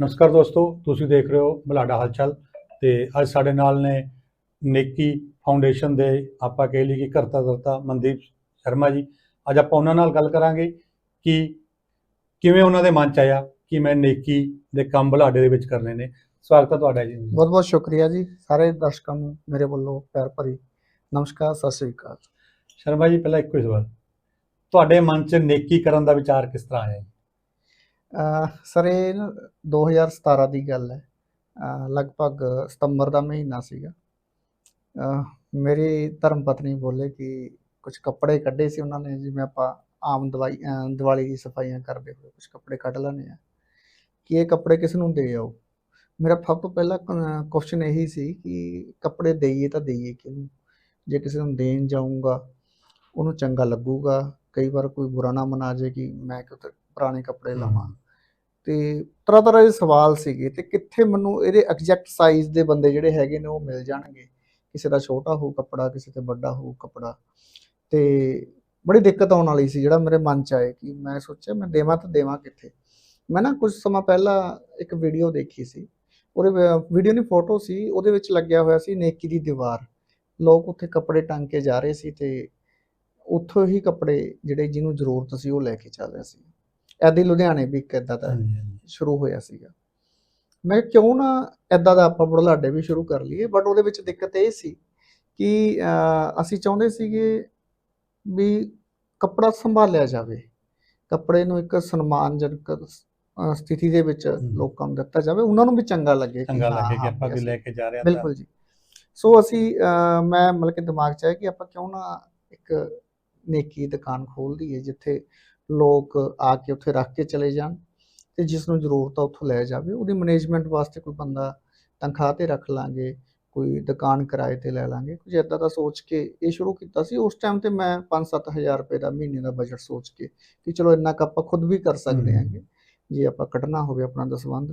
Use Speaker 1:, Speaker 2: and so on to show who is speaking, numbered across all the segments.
Speaker 1: ਨਮਸਕਾਰ ਦੋਸਤੋ ਤੁਸੀਂ ਦੇਖ ਰਹੇ ਹੋ ਬਲਾਡਾ ਹਲਚਲ ਤੇ ਅੱਜ ਸਾਡੇ ਨਾਲ ਨੇ ਨੇਕੀ ਫਾਊਂਡੇਸ਼ਨ ਦੇ ਆਪਾਂ ਕਹਿ ਲਈ ਕਿ ਕਰਤਾ ਦਰਤਾ ਮਨਦੀਪ ਸ਼ਰਮਾ ਜੀ। ਅੱਜ ਆਪਾਂ ਉਹਨਾਂ ਨਾਲ ਗੱਲ ਕਰਾਂਗੇ ਕਿ ਕਿਵੇਂ ਉਹਨਾਂ ਦੇ ਮਨ ਚ ਆਇਆ ਕਿ ਮੈਂ ਨੇਕੀ ਦੇ ਕੰਮ ਬਲਾਡੇ ਦੇ ਵਿੱਚ ਕਰਨੇ ਨੇ। ਸਵਾਗਤ ਹੈ ਤੁਹਾਡਾ ਜੀ।
Speaker 2: ਬਹੁਤ ਬਹੁਤ ਸ਼ੁਕਰੀਆ ਜੀ ਸਾਰੇ ਦਰਸ਼ਕਾਂ ਨੂੰ ਮੇਰੇ ਵੱਲੋਂ ਪਿਆਰ ਭਰੀ ਨਮਸਕਾਰ ਸਤਿ ਸ੍ਰੀ ਅਕਾਲ।
Speaker 1: ਸ਼ਰਮਾ ਜੀ ਪਹਿਲਾਂ ਇੱਕੋ ਹੀ ਸਵਾਲ। ਤੁਹਾਡੇ ਮਨ ਚ ਨੇਕੀ ਕਰਨ ਦਾ ਵਿਚਾਰ ਕਿਸ ਤਰ੍ਹਾਂ ਆਇਆ
Speaker 2: ਸਰ ਇਹ ਨਾ 2017 ਦੀ ਗੱਲ ਹੈ। ਲਗਭਗ ਸਤੰਬਰ ਦਾ ਮਹੀਨਾ ਸੀਗਾ। ਮੇਰੀ ਧਰਮ ਪਤਨੀ ਬੋਲੇ ਕਿ ਕੁਝ ਕੱਪੜੇ ਕੱਢੇ ਸੀ ਉਹਨਾਂ ਨੇ ਜਿਵੇਂ ਆਪਾਂ ਆਮ ਦਵਾਈ ਦੀਵਾਲੀ ਦੀ ਸਫਾਈਆਂ ਕਰਦੇ ਹੋਏ ਕੁਝ ਕੱਪੜੇ ਕੱਢ ਲੈਣੇ ਆ ਕਿ ਇਹ ਕੱਪੜੇ ਕਿਸ ਨੂੰ ਦੇ ਆਓ? ਮੇਰਾ ਸਭ ਤੋਂ ਪਹਿਲਾ ਕੁਐਸਚਨ ਇਹੀ ਸੀ ਕਿ ਕੱਪੜੇ ਦੇਈਏ ਤਾਂ ਦੇਈਏ ਕਿਹਨੂੰ? ਜੇ ਕਿਸੇ ਨੂੰ ਦੇਣ ਜਾਊਂਗਾ ਉਹਨੂੰ ਚੰਗਾ ਲੱਗੂਗਾ। ਕਈ ਵਾਰ ਕੋਈ ਬੁਰਾ ਨਾ ਮਨਾ ਜੇ ਕਿ ਮੈਂ ਕਿ ਪੁਰਾਣੇ ਕੱਪੜੇ ਲਵਾਂ। ਤੇ ਤਰ੍ਹਾਂ ਤਰ੍ਹਾਂ ਦੇ ਸਵਾਲ ਸੀਗੇ ਤੇ ਕਿੱਥੇ ਮੈਨੂੰ ਇਹਦੇ ਐਗਜ਼ੈਕਟ ਸਾਈਜ਼ ਦੇ ਬੰਦੇ ਜਿਹੜੇ ਹੈਗੇ ਨੇ ਉਹ ਮਿਲ ਜਾਣਗੇ। ਕਿਸੇ ਦਾ ਛੋਟਾ ਹੋਊ ਕੱਪੜਾ, ਕਿਸੇ ਤੇ ਵੱਡਾ ਹੋਊ ਕੱਪੜਾ। ਤੇ ਬੜੀ ਦਿੱਕਤ ਆਉਣ ਵਾਲੀ ਸੀ ਜਿਹੜਾ ਮੇਰੇ ਮਨ ਚ ਆਏ ਕਿ ਮੈਂ ਸੋਚਿਆ ਮੈਂ ਦੇਵਾਂ ਤਾਂ ਦੇਵਾਂ ਕਿੱਥੇ। ਮੈਂ ਨਾ ਕੁਝ ਸਮਾਂ ਪਹਿਲਾਂ ਇੱਕ ਵੀਡੀਓ ਦੇਖੀ ਸੀ। ਉਹਦੇ ਵੀਡੀਓ ਨਹੀਂ ਫੋਟੋ ਸੀ। ਉਹਦੇ ਵਿੱਚ ਲੱਗਿਆ ਹੋਇਆ ਸੀ ਨੇਕੀ ਦੀ ਦੀਵਾਰ। ਲੋਕ ਉੱਥੇ ਕੱਪੜੇ ਟੰਗ ਕੇ ਜਾ ਰਹੇ ਸੀ ਤੇ ਉੱਥੋਂ ਹੀ ਕੱਪੜੇ ਜਿਹੜੇ ਜਿਹਨੂੰ ਜ਼ਰੂਰਤ ਸੀ ਉਹ ਲੈ ਕੇ ਚੱਲ ਰਿਹਾ ਸੀ। ਐਦੀ ਲੁਧਿਆਣੇ ਵੀ ਇੱਕ ਏਦਾਂ ਦਾ। ਸ਼ੁਰੂ ਹੋਇਆ ਸੀਗਾ। ਮੈਂ ਕਿਉਂ ਨਾ ਐਦਾਂ ਦਾ ਆਪਾਂ ਬੁਢਲਾਡੇ ਵੀ ਸ਼ੁਰੂ ਕਰ ਲਈਏ ਬਟ ਉਹਦੇ ਵਿੱਚ ਦਿੱਕਤ ਇਹ ਸੀ ਕਿ ਅਸੀਂ ਚਾਹੁੰਦੇ ਸੀਗੇ ਵੀ ਕੱਪੜਾ ਸੰਭਾਲਿਆ ਜਾਵੇ। ਕੱਪੜੇ ਨੂੰ ਇੱਕ ਸਨਮਾਨਜਨਕ ਸਥਿਤੀ ਦੇ ਵਿੱਚ। ਲੋਕਾਂ ਨੂੰ ਦਿੱਤਾ ਜਾਵੇ। ਉਹਨਾਂ ਨੂੰ ਵੀ ਚੰਗਾ ਲੱਗੇ
Speaker 1: ਚੰਗਾ
Speaker 2: ਹਾਂ,
Speaker 1: ਲੱਗੇ ਕਿ
Speaker 2: ਹਾਂ,
Speaker 1: ਆਪਾਂ
Speaker 2: ਵੀ
Speaker 1: ਲੈ ਕੇ ਜਾ ਰਹੇ ਹਾਂ
Speaker 2: ਬਿਲਕੁਲ ਜੀ। ਸੋ ਅਸੀਂ ਮੈਂ ਮਤਲਬ ਕਿ ਦਿਮਾਗ 'ਚ ਆਇਆ ਕਿ ਆਪਾਂ ਕਿਉਂ ਨਾ ਇੱਕ ਨੇਕੀ ਦੁਕਾਨ ਖੋਲ ਦਈਏ ਜਿੱਥੇ ਲੋਕ ਆ ਕੇ ਉੱਥੇ ਰੱਖ ਕੇ ਚਲੇ ਜਾਣ ਤੇ ਜਿਸ ਨੂੰ ਜ਼ਰੂਰਤ ਆ ਉੱਥੋਂ ਲੈ ਜਾਵੇ। ਉਹਦੀ ਮੈਨੇਜਮੈਂਟ ਵਾਸਤੇ ਕੋਈ ਬੰਦਾ ਤਨਖਾਹ ਤੇ ਰੱਖ ਲਾਂਗੇ ਕੋਈ ਦੁਕਾਨ ਕਿਰਾਏ ਤੇ ਲੈ ਲਾਂਗੇ। ਕੁਝ ਇਦਾਂ ਦਾ ਸੋਚ ਕੇ ਇਹ ਸ਼ੁਰੂ ਕੀਤਾ ਸੀ। ਉਸ ਟਾਈਮ ਤੇ ਮੈਂ 5-7000 ਰੁਪਏ ਦਾ ਮਹੀਨੇ ਦਾ ਬਜਟ ਸੋਚ ਕੇ ਕਿ ਚਲੋ ਇੰਨਾ ਕੁ ਆਪਾਂ ਖੁਦ ਵੀ ਕਰ ਸਕਦੇ। ਹਾਂਗੇ ਜੇ ਆਪਾਂ ਕੱਢਣਾ ਹੋਵੇ ਆਪਣਾ ਦਸਵੰਧ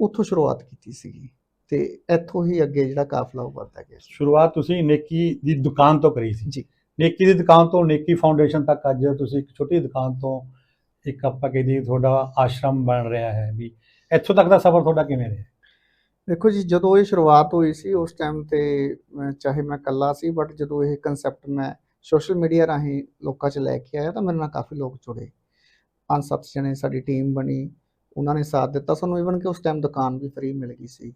Speaker 2: ਉੱਥੋਂ ਸ਼ੁਰੂਆਤ ਕੀਤੀ ਸੀਗੀ ਤੇ ਇੱਥੋਂ ਹੀ ਅੱਗੇ ਜਿਹੜਾ ਕਾਫਲਾ ਉਹ ਵੱਧਦਾ ਗਿਆ।
Speaker 1: ਸ਼ੁਰੂਆਤ ਤੁਸੀਂ ਨੇਕੀ ਦੀ ਦੁਕਾਨ ਤੋਂ ਕਰੀ ਸੀ।
Speaker 2: ਜੀ।
Speaker 1: ਨੇਕੀ ਦੀ ਦੁਕਾਨ ਤੋਂ ਨੇਕੀ ਫਾਊਂਡੇਸ਼ਨ ਤੱਕ ਅੱਜ ਤੁਸੀਂ ਇੱਕ ਛੋਟੀ ਦੁਕਾਨ ਤੋਂ ਇੱਕ ਆਪਾਂ ਕਹਿੰਦੇ ਤੁਹਾਡਾ ਆਸ਼ਰਮ ਬਣ ਰਿਹਾ ਹੈ ਵੀ ਇੱਥੋਂ ਤੱਕ ਦਾ ਸਫ਼ਰ ਤੁਹਾਡਾ ਕਿਵੇਂ ਰਿਹਾ?
Speaker 2: ਦੇਖੋ ਜੀ ਜਦੋਂ ਇਹ ਸ਼ੁਰੂਆਤ ਹੋਈ ਸੀ ਉਸ ਟਾਈਮ ਤੇ ਚਾਹੇ ਮੈਂ ਇਕੱਲਾ ਸੀ ਬਟ ਜਦੋਂ ਇਹ ਕਨਸੈਪਟ ਮੈਂ ਸੋਸ਼ਲ ਮੀਡੀਆ ਰਾਹੀਂ ਲੋਕਾਂ 'ਚ ਲੈ ਕੇ ਆਇਆ ਤਾਂ ਮੇਰੇ ਨਾਲ ਕਾਫੀ ਲੋਕ ਜੁੜੇ। ਪੰਜ ਸੱਤ ਜਣੇ ਸਾਡੀ ਟੀਮ ਬਣੀ ਉਹਨਾਂ ਨੇ ਸਾਥ ਦਿੱਤਾ ਸਾਨੂੰ ਇਵਨ ਕਿ ਉਸ ਟਾਈਮ ਦੁਕਾਨ ਵੀ ਫ੍ਰੀ ਮਿਲ ਗਈ ਸੀ।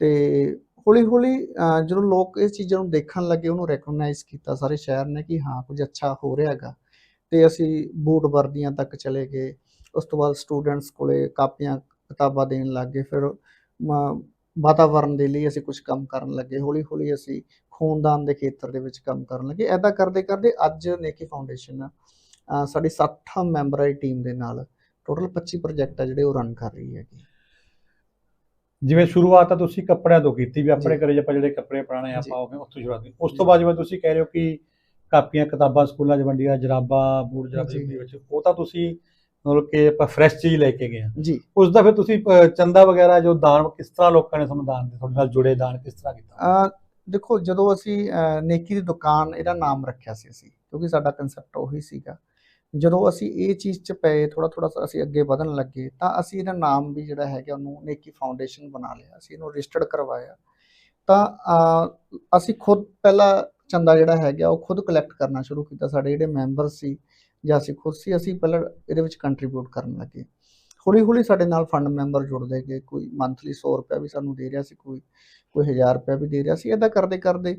Speaker 2: ਤੇ ਹੌਲੀ ਹੌਲੀ ਜਦੋਂ ਲੋਕ ਇਸ ਚੀਜ਼ਾਂ ਨੂੰ ਦੇਖਣ ਲੱਗੇ, ਉਹਨੂੰ ਰੈਕਗਨਾਈਜ਼ ਕੀਤਾ ਸਾਰੇ ਸ਼ਹਿਰ ਨੇ ਕਿ ਹਾਂ, ਕੁਝ ਅੱਛਾ ਹੋ ਰਿਹਾ ਹੈਗਾ। ਤੇ ਅਸੀਂ ਬੂਟ ਵਰਦੀਆਂ ਤੱਕ ਚਲੇ ਗਏ। ਉਸ ਤੋਂ ਬਾਅਦ ਸਟੂਡੈਂਟਸ ਕੋਲੇ ਕਾਪੀਆਂ, ਕਿਤਾਬਾਂ ਦੇਣ ਲੱਗੇ ਫਿਰ, ਮ- ਵਾਤਾਵਰਣ ਦੇ ਲਈ ਅਸੀਂ ਕੁਝ ਕੰਮ ਕਰਨ ਲੱਗੇ। ਹੌਲੀ ਹੌਲੀ ਅਸੀਂ ਖੂਨਦਾਨ ਦੇ ਖੇਤਰ ਦੇ ਵਿੱਚ ਕੰਮ ਕਰਨ ਲੱਗੇ। ਐਦਾਂ ਕਰਦੇ ਕਰਦੇ ਅੱਜ ਨੇਕੀ ਫਾਊਂਡੇਸ਼ਨ ਸਾਡੀ 60 ਮੈਂਬਰਾਂ ਦੀ ਟੀਮ ਦੇ ਨਾਲ ਟੋਟਲ 25 ਪ੍ਰੋਜੈਕਟ ਆ ਜਿਹੜੇ ਉਹ ਰਨ ਕਰ ਰਹੀ ਹੈਗੀ।
Speaker 1: ਜਿਵੇਂ ਸ਼ੁਰੂਆਤ ਤਾਂ ਤੁਸੀਂ ਕੱਪੜਿਆਂ ਤੋਂ ਕੀਤੀ ਵੀ ਆਪਣੇ
Speaker 2: ਜੀ।
Speaker 1: ਘਰੇ ਆਪਾਂ ਜਿਹੜੇ ਕੱਪੜੇ ਪੁਰਾਣੇ
Speaker 2: ਜੀ।
Speaker 1: ਆਪਾਂ ਹੋਗੇ ਉੱਥੋਂ ਸ਼ੁਰੂਆਤ ਕੀਤੀ ਉਸ
Speaker 2: ਜੀ।
Speaker 1: ਤੋਂ ਬਾਅਦ ਜਿਵੇਂ ਤੁਸੀਂ ਕਹਿ ਰਹੇ ਹੋ ਕਿ ਕਾਪੀਆਂ ਕਿਤਾਬਾਂ ਸਕੂਲਾਂ 'ਚ ਵੰਡੀਆਂ ਜਰਾਬਾਂ ਬੂਟ
Speaker 2: ਜੀ।
Speaker 1: ਜਰਾਬੇ ਦੇ ਵਿੱਚ ਉਹ ਤਾਂ ਤੁਸੀਂ ਮਤਲਬ ਕਿ ਆਪਾਂ ਫਰੈਸ਼ ਚੀਜ਼ ਲੈ ਕੇ ਗਏ
Speaker 2: ਜੀ
Speaker 1: ਉਸ ਦਾ ਫਿਰ ਤੁਸੀਂ ਚੰਦਾ ਵਗੈਰਾ ਜੋ ਦਾਨ ਕਿਸ ਤਰ੍ਹਾਂ ਲੋਕਾਂ ਨੇ ਤੁਹਾਨੂੰ ਦਾਨ ਦੇ ਤੁਹਾਡੇ ਨਾਲ ਜੁੜੇ ਦਾਨ ਕਿਸ ਤਰ੍ਹਾਂ ਕੀਤਾ
Speaker 2: ਦੇਖੋ ਜਦੋਂ ਅਸੀਂ ਨੇਕੀ ਦੀ ਦੁਕਾਨ ਇਹਦਾ ਨਾਮ ਰੱਖਿਆ ਸੀ ਅਸੀਂ ਕਿਉਂਕਿ ਸਾਡਾ ਕਨਸੈਪਟ ਉਹੀ ਸੀਗਾ ਜਦੋਂ ਅਸੀਂ ਇਹ ਚੀਜ਼ 'ਚ ਪਏ ਥੋੜਾ ਥੋੜਾ ਅਸੀਂ ਅੱਗੇ ਵਧਣ ਲੱਗੇ, ਤਾਂ ਅਸੀਂ ਇਹਦਾ ਨਾਮ ਵੀ ਜਿਹੜਾ ਹੈਗਾ, ਉਹਨੂੰ ਨੇਕੀ ਫਾਊਂਡੇਸ਼ਨ ਬਣਾ ਲਿਆ। ਅਸੀਂ ਇਹਨੂੰ ਰਜਿਸਟਰਡ ਕਰਵਾਇਆ। ਤਾਂ ਅਸੀਂ ਖੁਦ ਪਹਿਲਾਂ ਚੰਦਾ ਜਿਹੜਾ ਹੈਗਾ, ਉਹ ਖੁਦ ਕਲੈਕਟ ਕਰਨਾ ਸ਼ੁਰੂ ਕੀਤਾ। ਸਾਡੇ ਜਿਹੜੇ ਮੈਂਬਰ ਸੀ, ਜਾਂ ਅਸੀਂ ਖੁਦ ਸੀ, ਅਸੀਂ ਪਹਿਲਾਂ ਇਹਦੇ ਵਿੱਚ ਕੰਟਰੀਬਿਊਟ ਕਰਨ ਲੱਗੇ। ਹੌਲੀ ਹੌਲੀ ਸਾਡੇ ਨਾਲ ਫੰਡ ਮੈਂਬਰ ਜੁੜਦੇ ਗਏ। ਕੋਈ ਮੰਥਲੀ 100 ਰੁਪਏ ਵੀ ਸਾਨੂੰ ਦੇ ਰਿਹਾ ਸੀ, ਕੋਈ ਕੋਈ 1000 ਰੁਪਏ ਵੀ ਦੇ ਰਿਹਾ ਸੀ। ਇਦਾਂ ਕਰਦੇ ਕਰਦੇ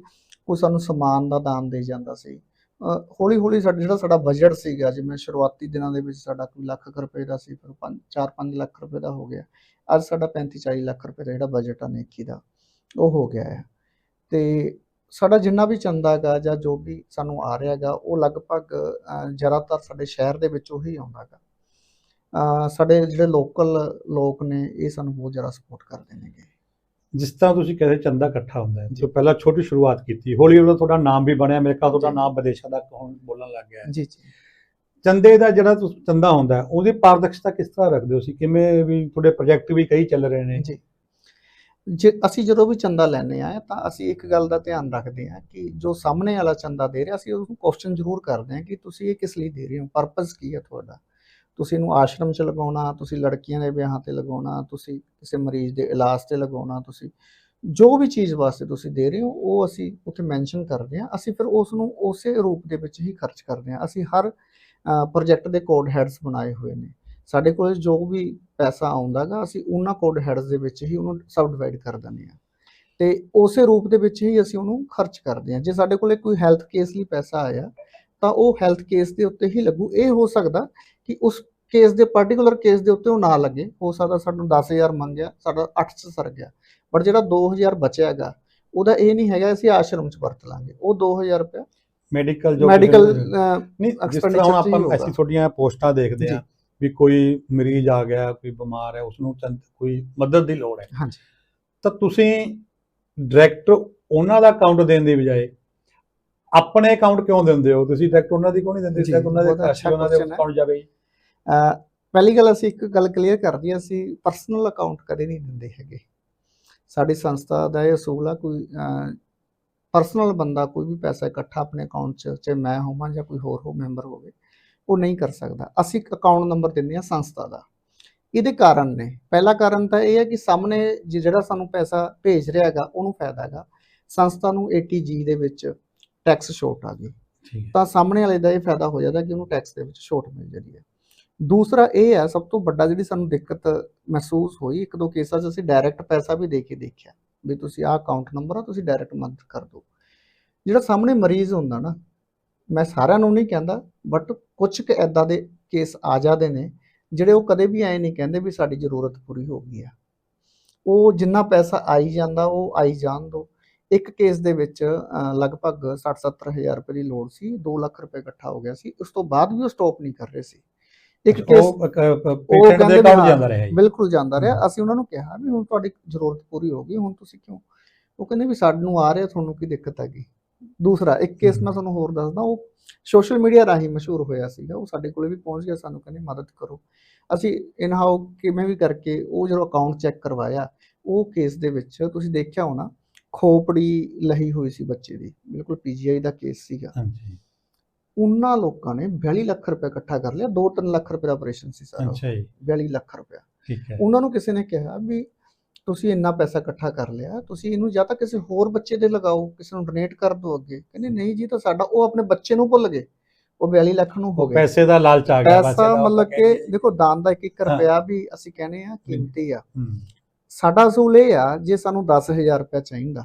Speaker 2: ਕੋਈ ਸਾਨੂੰ ਸਮਾਨ ਦਾ ਦਾਨ ਦੇ ਜਾਂਦਾ ਸੀ। ਹੌਲੀ ਹੌਲੀ ਸਾਡਾ ਜਿਹੜਾ ਸਾਡਾ ਬਜਟ ਸੀਗਾ ਜਿਵੇਂ ਸ਼ੁਰੂਆਤੀ ਦਿਨਾਂ ਦੇ ਵਿੱਚ ਸਾਡਾ ਕੋਈ ਲੱਖ ਰੁਪਏ ਦਾ ਸੀ, ਫਿਰ 4-5 ਲੱਖ ਰੁਪਏ ਦਾ ਹੋ ਗਿਆ। ਅੱਜ ਸਾਡਾ 35-40 ਲੱਖ ਰੁਪਏ ਦਾ ਜਿਹੜਾ ਬਜਟ ਆ ਨੇਕੀ ਦਾ, ਉਹ ਹੋ ਗਿਆ ਹੈ ਤੇ ਸਾਡਾ ਜਿੰਨਾ ਵੀ ਚੰਦਾ ਹੈਗਾ ਜਾਂ ਜੋ ਵੀ ਸਾਨੂੰ ਆ ਰਿਹਾ ਹੈਗਾ ਉਹ ਲਗਭਗ ਜ਼ਿਆਦਾਤਰ ਸਾਡੇ ਸ਼ਹਿਰ ਦੇ ਵਿੱਚ ਉਹੀ ਆਉਂਦਾ ਹੈਗਾ ਸਾਡੇ ਜਿਹੜੇ ਲੋਕਲ ਲੋਕ ਨੇ, ਇਹ ਸਾਨੂੰ ਬਹੁਤ ਜ਼ਿਆਦਾ ਸਪੋਰਟ ਕਰਦੇ ਨੇਗੇ।
Speaker 1: ਜਿਸ ਤਰ੍ਹਾਂ ਤੁਸੀਂ ਕਹਿੰਦੇ ਚੰਦਾ ਇਕੱਠਾ ਹੁੰਦਾ ਹੈ।
Speaker 2: ਜੀ।
Speaker 1: ਪਹਿਲਾਂ ਛੋਟੀ ਸ਼ੁਰੂਆਤ ਕੀਤੀ ਹੌਲੀ ਹੌਲੀ ਤੁਹਾਡਾ ਨਾਮ ਵੀ ਬਣਿਆ ਮੇਰੇ ਖਿਆਲ ਤੁਹਾਡਾ। ਨਾਮ ਵਿਦੇਸ਼ਾਂ ਤੱਕ ਹੁਣ ਬੋਲਣ ਲੱਗ ਗਿਆ
Speaker 2: ਜੀ ਜੀ।
Speaker 1: ਚੰਦੇ ਦਾ ਜਿਹੜਾ ਤੁਸੀਂ ਚੰਦਾ ਹੁੰਦਾ ਹੈ ਉਹਦੀ ਪਾਰਦਰਸ਼ਤਾ ਕਿਸ ਤਰ੍ਹਾਂ ਰੱਖਦੇ ਹੋ ਸੀ ਕਿਵੇਂ ਵੀ ਤੁਹਾਡੇ ਪ੍ਰੋਜੈਕਟ ਵੀ ਕਈ ਚੱਲ ਰਹੇ ਨੇ?
Speaker 2: ਜੀ। ਜੇ ਅਸੀਂ ਜਦੋਂ ਵੀ ਚੰਦਾ ਲੈਣੇ ਆ ਤਾਂ ਅਸੀਂ ਇੱਕ ਗੱਲ ਦਾ ਧਿਆਨ ਰੱਖਦੇ ਆ ਕਿ ਜੋ ਸਾਹਮਣੇ ਵਾਲਾ ਚੰਦਾ ਦੇ ਰਿਹਾ ਅਸੀਂ ਉਹਨੂੰ ਕੁਐਸਚਨ ਜ਼ਰੂਰ ਕਰਦੇ ਆ ਕਿ ਤੁਸੀਂ ਇਹ ਕਿਸ ਲਈ ਦੇ ਰਹੇ ਹੋ? ਪਰਪਸ ਕੀ ਹੈ ਤੁਹਾਡਾ? ਤੁਸੀਂ ਇਹਨੂੰ ਆਸ਼ਰਮ 'ਚ ਲਗਾਉਣਾ, ਤੁਸੀਂ ਲੜਕੀਆਂ ਦੇ ਵਿਆਹਾਂ ਤੇ ਲਗਾਉਣਾ, ਤੁਸੀਂ ਕਿਸੇ ਮਰੀਜ਼ ਦੇ ਇਲਾਜ ਤੇ ਲਗਾਉਣਾ, ਤੁਸੀਂ ਜੋ ਵੀ ਚੀਜ਼ ਵਾਸਤੇ ਤੁਸੀਂ ਦੇ ਰਹੇ ਹੋ, ਉਹ ਅਸੀਂ ਉੱਥੇ ਮੈਂਸ਼ਨ ਕਰਦੇ ਹਾਂ। ਅਸੀਂ ਫਿਰ ਉਸ ਨੂੰ ਉਸੇ ਰੂਪ ਦੇ ਵਿੱਚ ਹੀ ਖਰਚ ਕਰਦੇ ਹਾਂ। ਅਸੀਂ ਹਰ ਪ੍ਰੋਜੈਕਟ ਦੇ ਕੋਡ ਹੈਡਸ ਬਣਾਏ ਹੋਏ ਨੇ। ਸਾਡੇ ਕੋਲ ਜੋ ਵੀ ਪੈਸਾ ਆਉਂਦਾਗਾ, ਅਸੀਂ ਉਹਨਾਂ ਕੋਡ ਹੈਡਸ ਦੇ ਵਿੱਚ ਹੀ ਉਹਨੂੰ ਸਬ ਡਿਵਾਈਡ ਕਰ ਦਿੰਦੇ ਹਾਂ। ਤੇ ਉਸੇ ਰੂਪ ਦੇ ਵਿੱਚ ਹੀ ਅਸੀਂ ਉਹਨੂੰ ਖਰਚ ਕਰਦੇ ਹਾਂ। ਜੇ ਸਾਡੇ ਕੋਲੇ ਕੋਈ ਹੈਲਥ ਕੇਸ ਲਈ ਪੈਸਾ ਆਇਆ, ਤਾਂ ਉਹ ਹੈਲਥ ਕੇਸ ਦੇ ਉੱਤੇ ਹੀ ਲੱਗੂ। ਇਹ ਹੋ ਸਕਦਾ ਕਿ ਉਸ ਕੇਸ ਦੇ ਪਾਰਟਿਕੂਲਰ ਕੇਸ ਦੇ ਉੱਤੇ ਉਹ ਨਾ ਲੱਗੇ। ਹੋ ਸਕਦਾ ਸਾਨੂੰ 10000 ਮੰਗਿਆ ਸਾਡਾ 8 ਚ ਸਰ ਗਿਆ। ਬਟ ਜਿਹੜਾ 2000 ਬਚਿਆ ਹੈਗਾ ਉਹਦਾ ਇਹ ਨਹੀਂ ਹੈਗਾ ਅਸੀਂ ਆਸ਼ਰਮ ਚ ਵਰਤ ਲਾਂਗੇ। ਉਹ 2000 ਰੁਪਇਆ
Speaker 1: ਮੈਡੀਕਲ ਜੋ
Speaker 2: ਮੈਡੀਕਲ
Speaker 1: ਨਹੀਂ ਜਿਸ ਤਰ੍ਹਾਂ ਹੁਣ ਆਪਾਂ। ਅਸੀਂ ਤੁਹਾਡੀਆਂ ਪੋਸਟਾਂ ਦੇਖਦੇ। ਆ ਵੀ ਕੋਈ ਮਰੀਜ਼ ਆ ਗਿਆ ਕੋਈ ਬਿਮਾਰ ਹੈ ਉਸ ਨੂੰ ਚੰਦ- ਕੋਈ ਮਦਦ ਦੀ ਲੋੜ ਹੈ।
Speaker 2: ਹਾਂਜੀ।
Speaker 1: ਤਾਂ ਤੁਸੀਂ ਡਾਇਰੈਕਟ ਉਹਨਾਂ ਦਾ ਅਕਾਊਂਟ ਦੇਣ ਦੀ ਬਜਾਏ ਆਪਣੇ ਅਕਾਊਂਟ ਕਿਉਂ ਦਿੰਦੇ ਹੋ? ਤੁਸੀਂ ਡਾਇਰੈਕਟ ਉਹਨਾਂ ਦੀ ਕਿਉਂ ਨਹੀਂ ਦਿੰਦੇ? ਸ਼ਾਇਦ ਉਹਨਾਂ ਦੇ
Speaker 2: ਅੱਛਾ
Speaker 1: ਉਹਨਾਂ ਦੇ। ਅਕਾਊਂਟ ਜਾਵੇ
Speaker 2: ਪਹਿਲੀ ਗੱਲ ਅਸੀਂ ਇੱਕ ਗੱਲ ਕਲੀਅਰ ਕਰ ਦਈਏ ਅਸੀਂ ਪਰਸਨਲ ਅਕਾਊਂਟ ਕਦੇ ਨਹੀਂ ਦਿੰਦੇ ਹੈਗੇ। ਸਾਡੀ ਸੰਸਥਾ ਦਾ ਇਹ ਅਸੂਲ ਆ ਕੋਈ ਪਰਸਨਲ ਬੰਦਾ ਕੋਈ ਵੀ ਪੈਸਾ ਇਕੱਠਾ ਆਪਣੇ ਅਕਾਊਂਟ 'ਚ ਚਾਹੇ ਮੈਂ ਹੋਵਾਂ ਜਾਂ ਕੋਈ ਹੋਰ ਹੋ ਮੈਂਬਰ ਹੋਵੇ ਉਹ ਨਹੀਂ ਕਰ ਸਕਦਾ। ਅਸੀਂ ਇੱਕ ਅਕਾਊਂਟ ਨੰਬਰ ਦਿੰਦੇ ਹਾਂ ਸੰਸਥਾ ਦਾ। ਇਹਦੇ ਕਾਰਨ ਨੇ। ਪਹਿਲਾ ਕਾਰਨ ਤਾਂ ਇਹ ਹੈ ਕਿ ਸਾਹਮਣੇ ਜਿਹੜਾ ਸਾਨੂੰ ਪੈਸਾ ਭੇਜ ਰਿਹਾ ਹੈਗਾ ਉਹਨੂੰ ਫਾਇਦਾ ਹੈਗਾ। ਸੰਸਥਾ ਨੂੰ 80G ਦੇ ਵਿੱਚ ਟੈਕਸ ਛੋਟ ਆ ਗਈ। ਤਾਂ ਸਾਹਮਣੇ ਵਾਲੇ ਦਾ ਇਹ ਫਾਇਦਾ ਹੋ ਜਾਂਦਾ ਕਿ ਉਹਨੂੰ ਟੈਕਸ ਦੇ ਵਿੱਚ ਛੋਟ ਮਿਲ ਜਾਂਦੀ ਹੈ। ਦੂਸਰਾ ਇਹ ਹੈ ਸਭ ਤੋਂ ਵੱਡਾ ਜਿਹੜੀ ਸਾਨੂੰ ਦਿੱਕਤ ਮਹਿਸੂਸ ਹੋਈ, ਇੱਕ ਦੋ ਕੇਸਾਂ 'ਚ ਅਸੀਂ ਡਾਇਰੈਕਟ ਪੈਸਾ ਵੀ ਦੇ ਕੇ ਦੇਖਿਆ ਵੀ ਤੁਸੀਂ ਆਹ ਅਕਾਊਂਟ ਨੰਬਰ ਆ, ਤੁਸੀਂ ਡਾਇਰੈਕਟ ਮਦਦ ਕਰ ਦਿਓ। ਜਿਹੜਾ ਸਾਹਮਣੇ ਮਰੀਜ਼ ਹੁੰਦਾ ਨਾ, ਮੈਂ ਸਾਰਿਆਂ ਨੂੰ ਨਹੀਂ ਕਹਿੰਦਾ ਬਟ ਕੁਝ ਕੁ ਐਦਾਂ ਦੇ ਕੇਸ ਆ ਜਾਂਦੇ ਨੇ, ਜਿਹੜੇ ਉਹ ਕਦੇ ਵੀ ਐ ਨਹੀਂ ਕਹਿੰਦੇ ਵੀ ਸਾਡੀ ਜ਼ਰੂਰਤ ਪੂਰੀ ਹੋ ਗਈ ਆ। ਉਹ ਜਿੰਨਾ ਪੈਸਾ ਆਈ ਜਾਂਦਾ, ਉਹ ਆਈ ਜਾਣ ਦੋ ਇੱਕ ਕੇਸ ਦੇ ਵਿੱਚ ਲਗਭਗ 60-70 ਹਜ਼ਾਰ ਰੁਪਏ ਦੀ ਲੋੜ ਸੀ 2 ਲੱਖ ਰੁਪਏ ਇਕੱਠਾ ਹੋ ਗਿਆ ਸੀ, ਉਸ ਤੋਂ ਬਾਅਦ ਵੀ ਉਹ ਸਟਾਪ ਨਹੀਂ ਕਰ ਰਹੇ ਸੀ। ਇੱਕ ਕੇਸ
Speaker 1: ਉਹ
Speaker 2: ਕਹਿੰਦੇ
Speaker 1: ਦੇ ਅਕਾਊਂਟ ਜਾਂਦਾ ਰਿਹਾ ਜੀ।
Speaker 2: ਬਿਲਕੁਲ ਜਾਂਦਾ ਰਿਹਾ। ਅਸੀਂ ਉਹਨਾਂ ਨੂੰ ਕਿਹਾ ਵੀ ਹੁਣ ਤੁਹਾਡੀ ਜ਼ਰੂਰਤ ਪੂਰੀ ਹੋ ਗਈ ਹੁਣ ਤੁਸੀਂ ਕਿਉਂ? ਉਹ ਕਹਿੰਦੇ ਵੀ ਸਾਨੂੰ ਆ ਰਿਹਾ ਤੁਹਾਨੂੰ ਕੀ ਦਿੱਕਤ ਹੈਗੀ ਦੂਸਰਾ ਇੱਕ ਕੇਸ ਮੈਂ। ਤੁਹਾਨੂੰ ਹੋਰ ਦੱਸਦਾ ਉਹ ਸੋਸ਼ਲ ਮੀਡੀਆ ਰਾਹੀਂ ਮਸ਼ਹੂਰ ਹੋਇਆ ਸੀਗਾ। ਉਹ ਸਾਡੇ ਕੋਲੇ ਵੀ ਪਹੁੰਚ ਗਿਆ ਸਾਨੂੰ ਕਹਿੰਦੇ ਮਦਦ ਕਰੋ। ਅਸੀਂ ਇਨਹਾਉ ਕਿਵੇਂ ਵੀ ਕਰਕੇ ਉਹ ਜਦੋਂ ਅਕਾਊਂਟ ਚੈੱਕ ਕਰਵਾਇਆ ਉਹ ਕੇਸ ਦੇ ਵਿੱਚ ਤੁਸੀਂ ਦੇਖਿਆ ਹੋਣਾ ਖੋਪੜੀ ਲਹੀ ਹੋਈ ਸੀ ਬੱਚੇ ਦੀ ਬਿਲਕੁਲ ਪੀਜੀਆਈ ਦਾ ਕੇਸ ਸੀਗਾ।
Speaker 1: ਹਾਂਜੀ।
Speaker 2: ਉਹਨਾਂ ਲੋਕਾਂ ਨੇ 42 ਲੱਖ ਰੁਪਏ ਇਕੱਠਾ ਕਰ ਲਿਆ 2-3 ਲੱਖ ਰੁਪਏ ਦਾ ਆਪਰੇਸ਼ਨ ਸੀ ਸਾਰਾ
Speaker 1: ਅੱਛਾ ਜੀ।
Speaker 2: 42 ਲੱਖ ਰੁਪਏ
Speaker 1: ਠੀਕ ਹੈ।
Speaker 2: ਉਹਨਾਂ ਨੂੰ ਕਿਸੇ ਨੇ ਕਿਹਾ ਵੀ ਤੁਸੀਂ ਇੰਨਾ ਪੈਸਾ ਇਕੱਠਾ ਕਰ ਲਿਆ ਤੁਸੀਂ ਇਹਨੂੰ ਜਾਂ ਤਾਂ ਕਿਸੇ ਹੋਰ ਬੱਚੇ ਦੇ ਲਗਾਓ ਕਿਸੇ ਨੂੰ ਡੋਨੇਟ ਕਰ ਦਿਓ ਅੱਗੇ। ਕਹਿੰਦੇ ਨਹੀਂ ਜੀ ਤਾਂ ਸਾਡਾ ਉਹ ਆਪਣੇ ਬੱਚੇ ਨੂੰ ਭੁੱਲ ਗਏ। ਉਹ 42 ਲੱਖ ਨੂੰ ਹੋ ਗਏ।
Speaker 1: ਪੈਸੇ ਦਾ ਲਾਲਚ ਆ ਗਿਆ ਬਸ
Speaker 2: ਪੈਸਾ ਮਤਲਬ ਕਿ ਦੇਖੋ ਦਾਨ ਦਾ ਇੱਕ ਇੱਕ
Speaker 1: ਹਾਂ।
Speaker 2: ਰੁਪਿਆ ਵੀ ਅਸੀਂ ਕਹਿੰਦੇ ਆ ਕੀਮਤੀ ਆ। ਸਾਡਾ ਅਸੂਲ ਇਹ ਆ ਜੇ ਸਾਨੂੰ 10000 ਰੁਪਇਆ ਚਾਹੀਦਾ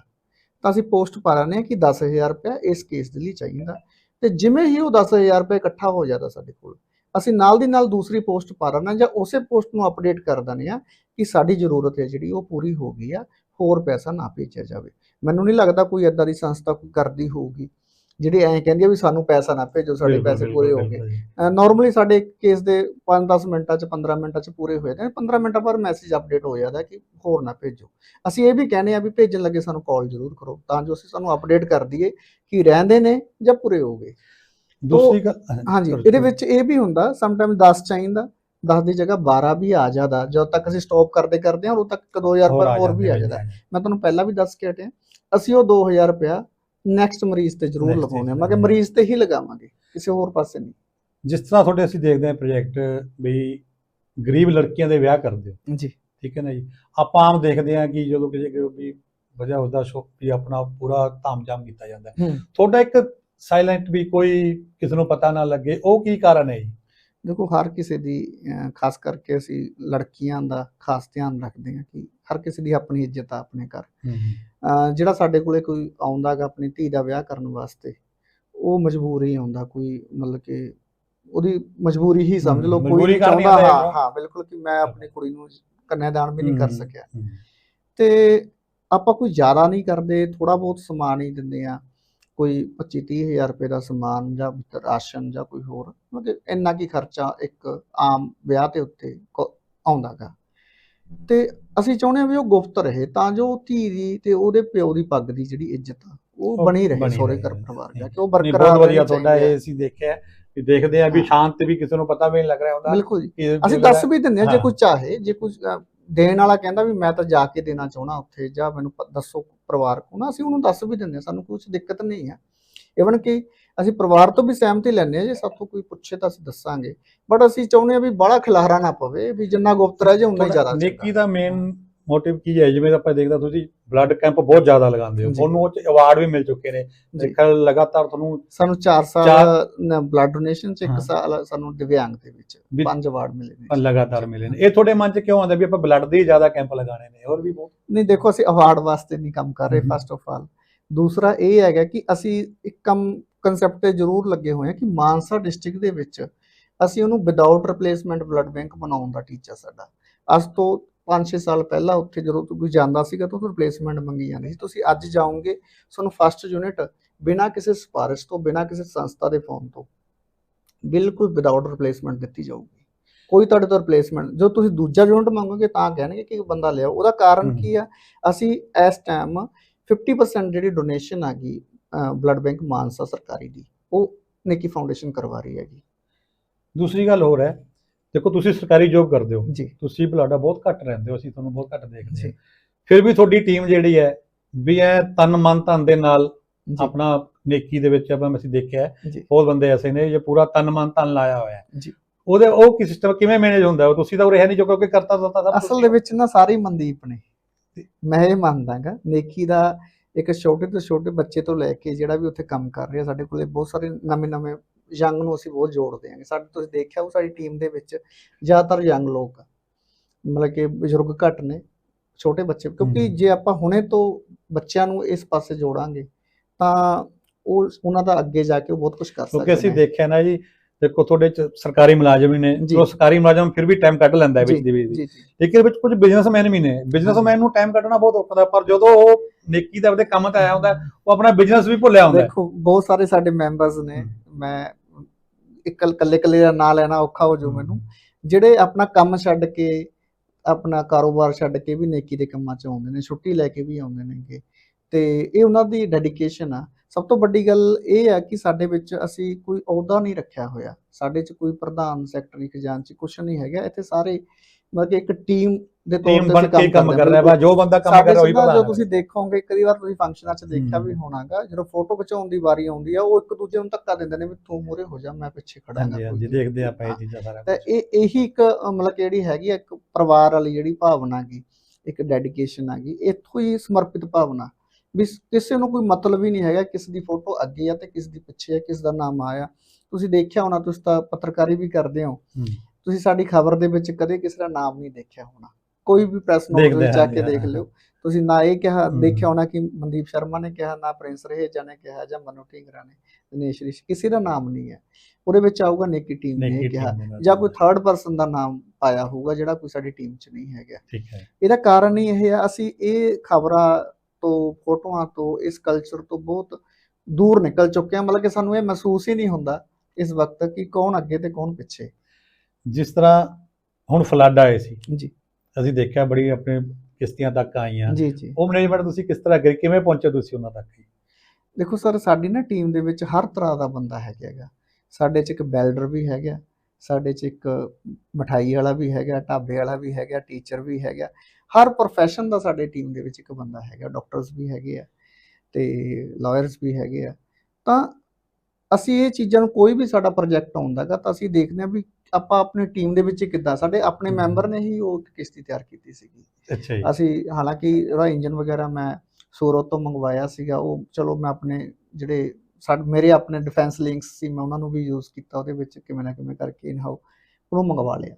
Speaker 2: ਤਾਂ ਅਸੀਂ ਪੋਸਟ ਪਾ ਰਹੇ ਕਿ 10000 ਰੁਪਇਆ ਇਸ ਕੇਸ ਦੇ ਲਈ ਚਾਹੀਦਾ। ਤੇ ਜਿਵੇਂ ਹੀ ਉਹ 10000 ਰੁਪਏ ਇਕੱਠਾ ਹੋ ਜਾਂਦਾ ਸਾਡੇ ਕੋਲ, ਅਸੀਂ ਨਾਲ ਦੀ ਨਾਲ ਦੂਸਰੀ ਪੋਸਟ ਪਾ ਰਹੇ ਜਾਂ ਉਸੇ ਪੋਸਟ ਨੂੰ ਅਪਡੇਟ ਕਰ ਦਿੰਦੇ ਆ ਕਿ ਸਾਡੀ ਜ਼ਰੂਰਤ ਹੈ ਜਿਹੜੀ ਉਹ ਪੂਰੀ ਹੋ ਗਈ ਆ, ਹੋਰ ਪੈਸਾ ਨਾ ਭੇਜਿਆ ਜਾਵੇ। ਮੈਨੂੰ ਨਹੀਂ ਲੱਗਦਾ ਕੋਈ ਏਦਾਂ ਦੀ ਸੰਸਥਾ ਕੋਈ ਕਰਦੀ ਹੋਊਗੀ। ਜਿਹੜੀ ਐਂ ਕਹਿੰਦੀ ਆ ਵੀ ਸਾਨੂੰ ਪੈਸਾ ਨਾ ਭੇਜੋ ਸਾਡੇ ਪੈਸੇ ਪੂਰੇ ਹੋ ਗਏ। ਨਾਰਮਲੀ ਸਾਡੇ ਕੇਸ ਦੇ 5-10 ਮਿੰਟਾਂ ਚ 15 ਮਿੰਟਾਂ ਚ ਪੂਰੇ ਹੋਏ ਨੇ 15 ਮਿੰਟਾਂ ਬਾਅਦ ਮੈਸੇਜ ਅਪਡੇਟ ਹੋ ਜਾਂਦਾ ਕਿ ਹੋਰ ਨਾ ਭੇਜੋ ਅਸੀਂ ਇਹ ਵੀ ਕਹਿੰਦੇ ਆ ਵੀ ਭੇਜਣ ਲੱਗੇ ਸਾਨੂੰ ਕਾਲ ਜ਼ਰੂਰ ਕਰੋ ਤਾਂ ਜੋ ਅਸੀਂ ਸਾਨੂੰ ਅਪਡੇਟ ਕਰ ਦਈਏ ਕਿ ਰਹਿੰਦੇ ਨੇ ਜਾਂ ਪੂਰੇ ਹੋ ਗਏ
Speaker 1: ਦੂਸਰੀ ਗੱਲ
Speaker 2: ਹਾਂਜੀ ਇਹਦੇ। ਵਿੱਚ ਇਹ ਵੀ ਹੁੰਦਾ ਸਮਟਾਈਮ 10 ਚਾਹੀਦਾ 10 ਦੀ ਜਗ੍ਹਾ 12 ਵੀ ਆ ਜਾਂਦਾ ਜਦੋਂ ਤੱਕ ਅਸੀਂ ਸਟਾਪ ਕਰਦੇ ਕਰਦੇ ਹਾਂ ਉਦੋਂ ਤੱਕ 2000
Speaker 1: ਹੋਰ
Speaker 2: ਪਰ
Speaker 1: ਆ
Speaker 2: ਹੋਰ ਵੀ ਆ
Speaker 1: ਜਾਂਦੇ।
Speaker 2: ਮੈਂ ਤੁਹਾਨੂੰ ਪਹਿਲਾਂ ਵੀ ਦੱਸ ਕੇ ਹਟਿਆ ਅਸੀਂ ਉਹ 2000 ਰੁਪਇਆ ਨੈਕਸਟ ਮਰੀਜ਼ ਤੇ ਜ਼ਰੂਰ
Speaker 1: Next
Speaker 2: ਲਗਾਉਂਦੇ
Speaker 1: ਤੇ
Speaker 2: ਮੈਂ ਕਿ ਮਰੀਜ਼ ਤੇ ਹੀ ਲਗਾਵਾਂਗੇ ਕਿਸੇ ਹੋਰ ਪਾਸੇ ਨਹੀਂ।
Speaker 1: ਜਿਸ ਤਰ੍ਹਾਂ ਤੁਹਾਡੇ ਅਸੀਂ ਦੇਖਦੇ ਹਾਂ ਪ੍ਰੋਜੈਕਟ ਵੀ ਗਰੀਬ ਲੜਕੀਆਂ ਦੇ ਵਿਆਹ ਕਰਦੇ ਹੋ।
Speaker 2: ਜੀ।
Speaker 1: ਠੀਕ ਹੈ ਨਾ ਜੀ? ਆਪਾਂ ਆਮ ਦੇਖਦੇ ਹਾਂ ਕਿ ਜਦੋਂ ਕਿਸੇ ਕੋਈ ਵੀ ਵਜ੍ਹਾ ਉਸਦਾ ਸ਼ੌਕ ਵੀ ਆਪਣਾ ਪੂਰਾ ਧਾਮਜਾਮ ਕੀਤਾ ਜਾਂਦਾ ਹੂੰ। ਤੁਹਾਡਾ ਇੱਕ ਸਾਇਲੈਂਟ ਵੀ ਕੋਈ ਕਿਸੇ ਨੂੰ ਪਤਾ ਨਾ ਲੱਗੇ ਉਹ ਕੀ ਕਾਰਨ ਹੈ ਜੀ?
Speaker 2: ਦੇਖੋ ਹਰ ਕਿਸੇ ਦੀ ਖਾਸ ਕਰਕੇ ਅਸੀਂ ਲੜਕੀਆਂ ਦਾ ਖਾਸ ਧਿਆਨ ਰੱਖਦੇ ਹਾਂ ਕਿ ਹਰ ਕਿਸੇ ਦੀ ਆਪਣੀ ਇੱਜ਼ਤ ਆ ਆਪਣੇ ਘਰ। ਜਿਹੜਾ ਸਾਡੇ ਕੋਲੇ ਕੋਈ ਆਉਂਦਾਗਾ ਆਪਣੀ ਧੀ ਦਾ ਵਿਆਹ ਕਰਨ ਵਾਸਤੇ ਉਹ ਮਜਬੂਰੀ ਆਉਂਦਾ ਕੋਈ ਮਤਲਬ ਕਿ ਉਹਦੀ ਮਜਬੂਰੀ ਹੀ ਸਮਝ ਲਓ ਕੋਈ ਚਾਹੁੰਦਾ
Speaker 1: ਆਉਂਦਾ
Speaker 2: ਹਾਂ
Speaker 1: ਹੈ।
Speaker 2: ਹਾਂ ਬਿਲਕੁਲ ਕਿ ਮੈਂ ਆਪਣੀ ਕੁੜੀ ਨੂੰ ਕੰਨਿਆਦਾਨ ਵੀ ਨਹੀਂ ਕਰ ਸਕਿਆ। ਤੇ ਆਪਾਂ ਕੋਈ ਜ਼ਿਆਦਾ ਨਹੀਂ ਕਰਦੇ ਥੋੜਾ ਬਹੁਤ ਸਮਾਨ ਹੀ ਦਿੰਦੇ ਆ ਕੋਈ 25 30 ਹਜ਼ਾਰ ਰੁਪਏ ਦਾ ਸਮਾਨ ਜਾਂ ਰਾਸ਼ਨ ਜਾਂ ਕੋਈ ਹੋਰ ਮਤਲਬ ਇੰਨਾ ਕੀ ਖਰਚਾ ਇੱਕ ਆਮ ਵਿਆਹ ਦੇ ਉੱਤੇ ਆਉਂਦਾਗਾ ਤੇ ਅਸੀਂ ਚਾਹੁੰਦੇ ਹਾਂ ਵੀ ਉਹ ਗੁਪਤ ਰਹੇ ਤਾਂ ਜੋ ਧੀ ਦੀ ਤੇ ਉਹਦੇ ਪਿਓ ਦੀ ਪੱਗ ਦੀ ਜਿਹੜੀ ਇੱਜ਼ਤ ਆ ਉਹ ਬਣੀ ਰਹੇ
Speaker 1: ਰਹੇ।
Speaker 2: ਘਰ ਪਰਿਵਾਰ
Speaker 1: ਨਹੀਂ,
Speaker 2: ਕੇ ਉਹ ਬਰਕਰਾਰ
Speaker 1: ਬਹੁਤ ਵਧੀਆ ਤੁਹਾਡਾ ਇਹ। ਅਸੀਂ ਦੇਖਿਆ ਵੀ ਦੇਖਦੇ ਆ ਵੀ। ਸ਼ਾਂਤ ਵੀ ਕਿਸੇ ਨੂੰ ਪਤਾ ਵੀ ਨਹੀਂ ਲੱਗ ਰਿਹਾ ਹੁੰਦਾ
Speaker 2: ਬਿਲਕੁਲ ਜੀ ਅਸੀਂ ਦੱਸ ਵੀ ਦਿੰਦੇ ਹਾਂ ਜੇ। ਕੋਈ ਚਾਹੇ ਜੇ ਕੋਈ ਦੇਣ ਵਾਲਾ ਕਹਿੰਦਾ ਵੀ ਮੈਂ ਤਾਂ ਜਾ ਕੇ ਦੇਣਾ ਚਾਹਣਾ ਉੱਥੇ ਜਾਂ ਮੈਨੂੰ ਦੱਸੋ ਪਰਿਵਾਰ ਕੋ ਨਾ ਅਸੀਂ ਉਹਨੂੰ ਦੱਸ ਵੀ ਦਿੰਦੇ ਹਾਂ ਸਾਨੂੰ ਕੁਝ ਦਿੱਕਤ ਨਹੀਂ ਹੈ। ਇਵਨ ਕਿ ਅਸੀਂ ਪਰਿਵਾਰ ਤੋਂ ਵੀ ਸਹਿਮਤੀ ਲੈਂਦੇ ਆ ਜੇ ਸਾਥੋਂ ਕੋਈ ਪੁੱਛੇ ਤਾਂ ਅਸੀਂ ਦੱਸਾਂਗੇ। ਬਟ ਅਸੀਂ ਚਾਹੁੰਦੇ ਆ ਵੀ ਬੜਾ ਖਿਲਾਰਾ ਨਾ ਪਵੇ ਵੀ ਜਿੰਨਾ ਗੁਪਤ ਰਹਿ ਉਨਾ ਹੀ ਜ਼ਿਆਦਾ
Speaker 1: ਨੇਕੀ ਦਾ ਮੇਨ ਮੋਟਿਵ ਕੀ ਹੈ? ਜਿਵੇਂ ਆਪਾਂ ਦੇਖਦਾ ਤੁਸੀਂ ਬਲੱਡ ਕੈਂਪ ਬਹੁਤ ਜ਼ਿਆਦਾ ਲਗਾਉਂਦੇ ਹੋ। ਤੁਹਾਨੂੰ ਉਹ ਚ ਅਵਾਰਡ ਵੀ ਮਿਲ ਚੁੱਕੇ ਨੇ।
Speaker 2: ਜੀ।
Speaker 1: ਦੇਖਿਆ ਲਗਾਤਾਰ ਤੁਹਾਨੂੰ
Speaker 2: ਸਾਨੂੰ 4 ਸਾਲ ਬਲੱਡ ਡੋਨੇਸ਼ਨ ਚ। ਇੱਕ ਸਾਲ ਸਾਨੂੰ ਦਿਵਿਆਂਗ ਦੇ ਵਿੱਚ ਪੰਜ ਅਵਾਰਡ ਮਿਲੇ ਨੇ।
Speaker 1: ਲਗਾਤਾਰ ਮਿਲੇ ਨੇ। ਇਹ ਤੁਹਾਡੇ ਮਨ ਚ ਕਿਉਂ ਆਉਂਦਾ ਵੀ ਆਪਾਂ ਬਲੱਡ ਦੇ ਜ਼ਿਆਦਾ ਕੈਂਪ ਲਗਾਣੇ ਨੇ? ਹੋਰ ਵੀ ਬਹੁਤ।
Speaker 2: ਨਹੀਂ ਦੇਖੋ ਅਸੀਂ ਅਵਾਰਡ ਵਾਸਤੇ ਨਹੀਂ ਕੰਮ ਕਰ ਰਹੇ। ਫਸਟ ਆਫ ਆਲ ਦੂਸਰਾ ਇਹ ਹੈਗਾ ਕਿ ਅਸੀਂ ਇੱਕ ਕੰਮ ਕਨਸੈਪਟ ਤੇ ਜ਼ਰੂਰ ਲੱਗੇ ਹੋਏ ਹਾਂ ਕਿ ਮਾਨਸਾ ਡਿਸਟ੍ਰਿਕਟ ਦੇ ਵਿੱਚ ਅਸੀਂ ਉਹਨੂੰ ਵਿਦਆਊਟ ਰਿਪਲੇਸਮੈਂਟ ਬਲੱਡ ਬੈਂਕ ਬਣਾਉਣ ਦਾ ਟੀਚਾ ਸਾਡਾ। ਅੱਜ ਤੋਂ 5-6 ਸਾਲ ਪਹਿਲਾਂ ਉੱਥੇ ਜਦੋਂ ਕੋਈ ਜਾਂਦਾ ਸੀਗਾ ਤਾਂ ਉਹ ਰਿਪਲੇਸਮੈਂਟ ਮੰਗੀ ਜਾਂਦੀ ਸੀ। ਤੁਸੀਂ ਅੱਜ ਜਾਓਗੇ ਤੁਹਾਨੂੰ ਫਸਟ ਯੂਨਿਟ ਬਿਨਾਂ ਕਿਸੇ ਸਿਫਾਰਿਸ਼ ਤੋਂ ਬਿਨਾਂ ਕਿਸੇ ਸੰਸਥਾ ਦੇ ਫੋਨ ਤੋਂ ਬਿਲਕੁਲ ਵਿਦਆਊਟ ਰਿਪਲੇਸਮੈਂਟ ਦਿੱਤੀ ਜਾਊਗੀ। ਕੋਈ ਤੁਹਾਡੇ ਤੋਂ ਰਿਪਲੇਸਮੈਂਟ ਜੋ ਤੁਸੀਂ ਦੂਜਾ ਯੂਨਿਟ ਮੰਗੋਗੇ ਤਾਂ ਕਹਿਣਗੇ ਕਿ ਬੰਦਾ ਲਿਆਓ। ਉਹਦਾ ਕਾਰਨ। ਕੀ ਆ? ਅਸੀਂ ਇਸ ਟਾਈਮ 50% ਜਿਹੜੀ ਡੋਨੇਸ਼ਨ ਆ ਗਈ ਬਲੱਡ ਬੈਂਕ ਮਾਨਸਾ ਸਰਕਾਰੀ ਦੀ ਉਹ ਨਿੱਕੀ ਫਾਊਂਡੇਸ਼ਨ ਕਰਵਾ ਰਹੀ ਹੈਗੀ।
Speaker 1: ਦੂਸਰੀ ਗੱਲ ਹੋਰ ਹੈ ਦੇਖੋ ਤੁਸੀਂ ਸਰਕਾਰੀ ਜੋਬ ਕਰਦੇ ਹੋ।
Speaker 2: ਜੀ।
Speaker 1: ਤੁਸੀਂ ਬਲਾਡਾ ਬਹੁਤ ਘੱਟ ਰਹਿੰਦੇ ਹੋ ਅਸੀਂ ਤੁਹਾਨੂੰ ਬਹੁਤ ਘੱਟ ਦੇਖਦੇ ਹਾਂ। ਫਿਰ ਵੀ ਤੁਹਾਡੀ ਟੀਮ ਜਿਹੜੀ ਹੈ ਵੀ ਇਹ ਤਨ ਮਨ ਧਨ ਦੇ ਨਾਲ ਆਪਣਾ ਨੇਕੀ ਦੇ ਵਿੱਚ ਆਪਾਂ ਅਸੀਂ ਦੇਖਿਆ ਬਹੁਤ ਬੰਦੇ ਐਸੇ ਨੇ ਜੇ ਪੂਰਾ ਤਨ ਮਨ ਧਨ ਲਾਇਆ ਹੋਇਆ ਹੈ।
Speaker 2: ਜੀ।
Speaker 1: ਉਹਦੇ ਉਹ ਕੀ ਸਿਸਟਮ ਕਿਵੇਂ ਮੈਨੇਜ ਹੁੰਦਾ ਤੁਸੀਂ ਤਾਂ ਉਹ ਰਹਿ ਨਹੀਂ ਜੋ ਕਿਉਂਕਿ ਕਰਤਾ ਦਿੱਤਾ ਸਭ
Speaker 2: ਅਸਲ ਦੇ ਵਿੱਚ ਨਾ ਸਾਰੇ ਮਨਦੀਪ ਨੇ। ਮੈਂ ਇਹ ਮੰਨਦਾਗਾ ਨੇਕੀ ਦਾ ਇੱਕ ਛੋਟੇ ਤੋਂ ਛੋਟੇ ਬੱਚੇ ਤੋਂ ਲੈ ਕੇ ਜਿਹੜਾ ਵੀ ਉੱਥੇ ਕੰਮ ਕਰ ਰਿਹਾ ਸਾਡੇ ਕੋਲੇ ਬਹੁਤ ਸਾਰੇ ਨਵੇਂ ਨਵੇਂ ਯੰਗ ਨੂੰ ਅਸੀਂ ਬਹੁਤ ਜੋੜਦੇ ਆਂਗੇ ਸਾਡੇ ਤੁਸੀਂ ਦੇਖਿਆ ਉਹ ਸਾਡੀ ਟੀਮ ਦੇ ਵਿੱਚ ਜ਼ਿਆਦਾਤਰ ਯੰਗ ਲੋਕ ਆ ਮਤਲਬ ਕਿ ਬਜ਼ੁਰਗ ਘੱਟ ਨੇ ਛੋਟੇ ਬੱਚੇ ਕਿਉਂਕਿ। ਜੇ ਆਪਾਂ ਹੁਣੇ ਤੋਂ ਬੱਚਿਆਂ ਨੂੰ ਇਸ ਪਾਸੇ ਜੋੜਾਂਗੇ ਤਾਂ ਉਹ ਉਹਨਾਂ ਦਾ ਅੱਗੇ ਜਾ ਕੇ ਬਹੁਤ ਕੁਝ ਕਰ
Speaker 1: ਕਿਉਂਕਿ
Speaker 2: ਸਕਦੇ
Speaker 1: ਅਸੀਂ
Speaker 2: ਨੇ
Speaker 1: ਦੇਖਿਆ ਨਾ ਜੀ ਦੇਖੋ ਤੁਹਾਡੇ ਚ ਸਰਕਾਰੀ ਮੁਲਾਜ਼ਮ ਨੇ
Speaker 2: ਜੀ।
Speaker 1: ਸਰਕਾਰੀ ਮੁਲਾਜ਼ਮ ਫਿਰ ਵੀ ਟਾਈਮ ਕੱਢ ਲੈਂਦਾ ਹੈ ਵਿੱਚ ਦੀ ਵਿੱਚ ਲੇਕਿਨ ਵਿੱਚ ਕੁਝ ਬਿਜ਼ਨਸਮੈਨ ਵੀ ਨੇ ਬਿਜ਼ਨਸਮੈਨ ਨੂੰ ਟਾਈਮ ਕੱਢਣਾ ਬਹੁਤ ਔਖਾ ਹੁੰਦਾ ਪਰ ਜਦੋਂ ਉਹ ਨੇਕੀ ਦੇ ਆਪਦੇ ਕੰਮ ਤੇ ਆਇਆ ਹੁੰਦਾ ਉਹ ਆਪਣਾ ਬਿਜ਼ਨਸ ਵੀ ਭੁੱਲਿਆ ਹੁੰਦਾ।
Speaker 2: ਦੇਖੋ ਬਹੁਤ ਸਾਰੇ ਸਾਡੇ ਮੈਂਬਰਸ ਨੇ। ਮੈਂ ਇਕੱਲ ਇਕੱਲੇ ਇਕੱਲੇ ਦਾ ਨਾਂ ਲੈਣਾ ਔਖਾ ਹੋ ਜਾਊ ਮੈਨੂੰ। ਜਿਹੜੇ ਆਪਣਾ ਕੰਮ ਛੱਡ ਕੇ ਆਪਣਾ ਕਾਰੋਬਾਰ ਛੱਡ ਕੇ ਵੀ ਨੇਕੀ ਦੇ ਕੰਮਾਂ 'ਚ ਆਉਂਦੇ ਨੇ ਛੁੱਟੀ ਲੈ ਕੇ ਵੀ ਆਉਂਦੇ ਨੇਗੇ। ਤੇ ਇਹ ਉਹਨਾਂ ਦੀ ਡੈਡੀਕੇਸ਼ਨ ਆ। ਸਭ ਤੋਂ ਵੱਡੀ ਗੱਲ ਇਹ ਆ ਕਿ ਸਾਡੇ ਵਿੱਚ ਅਸੀਂ ਕੋਈ ਅਹੁਦਾ ਨਹੀਂ ਰੱਖਿਆ ਹੋਇਆ। ਸਾਡੇ 'ਚ ਕੋਈ ਪ੍ਰਧਾਨ ਸੈਕਟਰੀ ਖਜ਼ਾਨਚੀ ਕੁਛ ਨਹੀਂ ਹੈਗਾ। ਇੱਥੇ ਸਾਰੇ ਮਤਲਬ ਕਿ ਇੱਕ ਟੀਮ ਦੇ ਤੌਰ ਤੇ
Speaker 1: ਬਣ
Speaker 2: ਅਸੀਂ
Speaker 1: ਕੇ ਕੰਮ ਕਰ। ਰਿਹਾ ਵਾ ਜੋ ਬੰਦਾ ਕੰਮ ਕਰ ਰਿਹਾ ਉਹੀ ਪ੍ਰਧਾਨ
Speaker 2: ਜੋ। ਤੁਸੀਂ ਦੇਖੋਗੇ ਕਈ ਵਾਰ ਤੁਸੀਂ ਫੰਕਸ਼ਨਾਂ 'ਚ ਦੇਖਿਆ ਵੀ। ਹੋਣਾਗਾ ਜਦੋਂ ਫੋਟੋ ਖਿਚਾਉਣ ਦੀ ਵਾਰੀ ਆਉਂਦੀ ਆ ਉਹ ਇੱਕ ਦੂਜੇ ਨੂੰ ਧੱਕਾ ਦਿੰਦੇ ਨੇ ਵੀ ਤੂੰ ਮੂਰੇ ਹੋ ਜਾ ਮੈਂ ਪਿੱਛੇ ਖੜਾ
Speaker 1: ਹਾਂਜੀ ਦੇਖਦੇ ਆਪਾਂ ਇਹ ਚੀਜ਼ਾਂ ਸਾਰਾ
Speaker 2: ਤਾਂ ਇਹ ਇਹੀ ਇੱਕ ਮਤਲਬ ਕਿ ਜਿਹੜੀ ਹੈਗੀ ਇੱਕ ਪਰਿਵਾਰ ਵਾਲੀ ਜਿਹੜੀ ਭਾਵਨਾ ਗੀ ਇੱਕ ਡੈਡੀਕੇਸ਼ਨ ਆਗੀ ਇੱਥੋਂ ਹੀ ਸਮਰਪਿਤ ਭਾਵਨਾ ਵੀ ਕਿਸੇ ਨੂੰ ਕੋਈ ਮਤਲਬ ਹੀ ਨਹੀਂ ਹੈਗਾ ਕਿਸ ਦੀ ਫੋਟੋ ਅੱਗੇ ਆ ਤੇ ਕਿਸ ਦੀ ਪਿੱਛੇ ਆ ਕਿਸ ਦਾ ਨਾਮ ਆਇਆ ਤੁਸੀਂ ਦੇਖਿਆ ਹੋਣਾ ਤੁਸੀਂ ਤਾਂ ਪੱਤਰਕਾਰੀ ਵੀ ਕਰਦੇ ਹੋ। ਤੁਸੀਂ ਸਾਡੀ ਖਬਰ ਦੇ ਵਿੱਚ ਕਦੇ ਕਿਸੇ ਦਾ ਨਾਮ ਨਹੀਂ ਦੇਖਿਆ ਹੋਣਾ ਕੋਈ ਵੀ ਪ੍ਰੈਸ ਨੋਟ ਵਿੱਚ ਜਾ ਕੇ ਦੇਖ। ਲਿਓ। ਤੁਸੀਂ ਨਾ ਇਹ ਕਿਹਾ। ਦੇਖਿਆ ਹੋਣਾ ਕਿ ਮਨਦੀਪ ਸ਼ਰਮਾ ਨੇ ਕਿਹਾ ਨਾ ਪ੍ਰਿੰਸ ਰਹੇਜਾ ਨੇ ਕਿਹਾ ਜਾਂ ਮਨੂ ਢੀਂਗਰਾ ਨੇ ਦਿਨੇਸ਼ ਰਿਸ਼ ਕਿਸੇ ਦਾ ਨਾਮ ਨਹੀਂ ਹੈ। ਉਹਦੇ ਵਿੱਚ ਆਊਗਾ ਨੇਕੀ ਟੀਮ ਨੇ ਕਿਹਾ ਜਾਂ ਕੋਈ ਥਰਡ ਪਰਸਨ ਦਾ ਨਾਮ ਪਾਇਆ ਹੋਊਗਾ ਜਿਹੜਾ ਕੋਈ ਸਾਡੀ ਟੀਮ 'ਚ ਨਹੀਂ ਹੈਗਾ।
Speaker 1: ਠੀਕ ਹੈ।
Speaker 2: ਇਹਦਾ ਕਾਰਨ ਹੀ ਇਹ ਆ ਅਸੀਂ ਇਹ ਖਬਰਾਂ ਤੋਂ ਫੋਟੋਆਂ ਤੋਂ ਇਸ ਕਲਚਰ ਤੋਂ ਬਹੁਤ ਦੂਰ ਨਿਕਲ ਚੁੱਕੇ ਹਾਂ। ਮਤਲਬ ਕਿ ਸਾਨੂੰ ਇਹ ਮਹਿਸੂਸ ਹੀ ਨਹੀਂ ਹੁੰਦਾ ਇਸ ਵਕਤ ਕਿ ਕੌਣ ਅੱਗੇ ਤੇ ਕੌਣ ਪਿੱਛੇ।
Speaker 1: ਜਿਸ ਤਰ੍ਹਾਂ ਹੁਣ ਫਲੱਡ ਆਏ ਸੀ।
Speaker 2: ਜੀ।
Speaker 1: ਅਸੀਂ ਦੇਖਿਆ ਬੜੀ ਆਪਣੇ ਕਿਸ਼ਤੀਆਂ ਤੱਕ ਆਈਆਂ।
Speaker 2: ਜੀ ਜੀ।
Speaker 1: ਉਹ ਮੈਨੇਜਮੈਂਟ ਤੁਸੀਂ ਕਿਸ ਤਰ੍ਹਾਂ ਕਰੀ ਕਿਵੇਂ ਪਹੁੰਚੇ ਤੁਸੀਂ ਉਹਨਾਂ ਤੱਕ?
Speaker 2: ਦੇਖੋ ਸਰ ਸਾਡੀ ਨਾ ਟੀਮ ਦੇ ਵਿੱਚ ਹਰ ਤਰ੍ਹਾਂ ਦਾ ਬੰਦਾ ਹੈਗਾ। ਸਾਡੇ 'ਚ ਇੱਕ ਬੈਲਡਰ ਵੀ ਹੈਗਾ ਸਾਡੇ 'ਚ ਇੱਕ ਮਠਾਈ ਵਾਲਾ ਵੀ ਹੈਗਾ ਢਾਬੇ ਵਾਲਾ ਵੀ ਹੈਗਾ ਟੀਚਰ ਵੀ ਹੈਗਾ। ਹਰ profession ਦਾ ਸਾਡੇ ਟੀਮ ਦੇ ਵਿੱਚ ਇੱਕ ਬੰਦਾ ਹੈਗਾ ਡਾਕਟਰਸ ਵੀ ਹੈਗੇ ਆ ਤੇ ਲਾਇਰਸ ਵੀ ਹੈਗੇ ਆ। ਤਾਂ ਅਸੀਂ ਇਹ ਚੀਜ਼ਾਂ ਨੂੰ ਕੋਈ ਵੀ ਸਾਡਾ ਪ੍ਰੋਜੈਕਟ ਆਉਂਦਾਗਾ ਤਾਂ ਅਸੀਂ ਦੇਖਦੇ ਹਾਂ ਵੀ ਆਪਾਂ ਆਪਣੀ ਟੀਮ ਦੇ ਵਿੱਚ ਕਿੱਦਾਂ ਸਾਡੇ ਆਪਣੇ। ਮੈਂਬਰ ਨੇ ਹੀ ਉਹ ਕਿਸ਼ਤੀ ਤਿਆਰ ਕੀਤੀ ਸੀਗੀ।
Speaker 1: ਅੱਛਾ ਜੀ।
Speaker 2: ਅਸੀਂ ਹਾਲਾਂਕਿ ਉਹਦਾ ਇੰਜਨ ਵਗੈਰਾ ਮੈਂ ਸੂਰਤ ਤੋਂ ਮੰਗਵਾਇਆ ਸੀਗਾ ਉਹ ਚਲੋ ਮੈਂ ਆਪਣੇ ਜਿਹੜੇ ਸਾਡੇ ਮੇਰੇ ਆਪਣੇ ਡਿਫੈਂਸ ਲਿੰਕਸ ਸੀ ਮੈਂ ਉਹਨਾਂ ਨੂੰ ਵੀ ਯੂਜ਼ ਕੀਤਾ ਉਹਦੇ ਵਿੱਚ ਕਿਵੇਂ ਨਾ ਕਿਵੇਂ ਕਰਕੇ ਇਨ ਹਾਊ ਉਹਨੂੰ ਮੰਗਵਾ ਲਿਆ।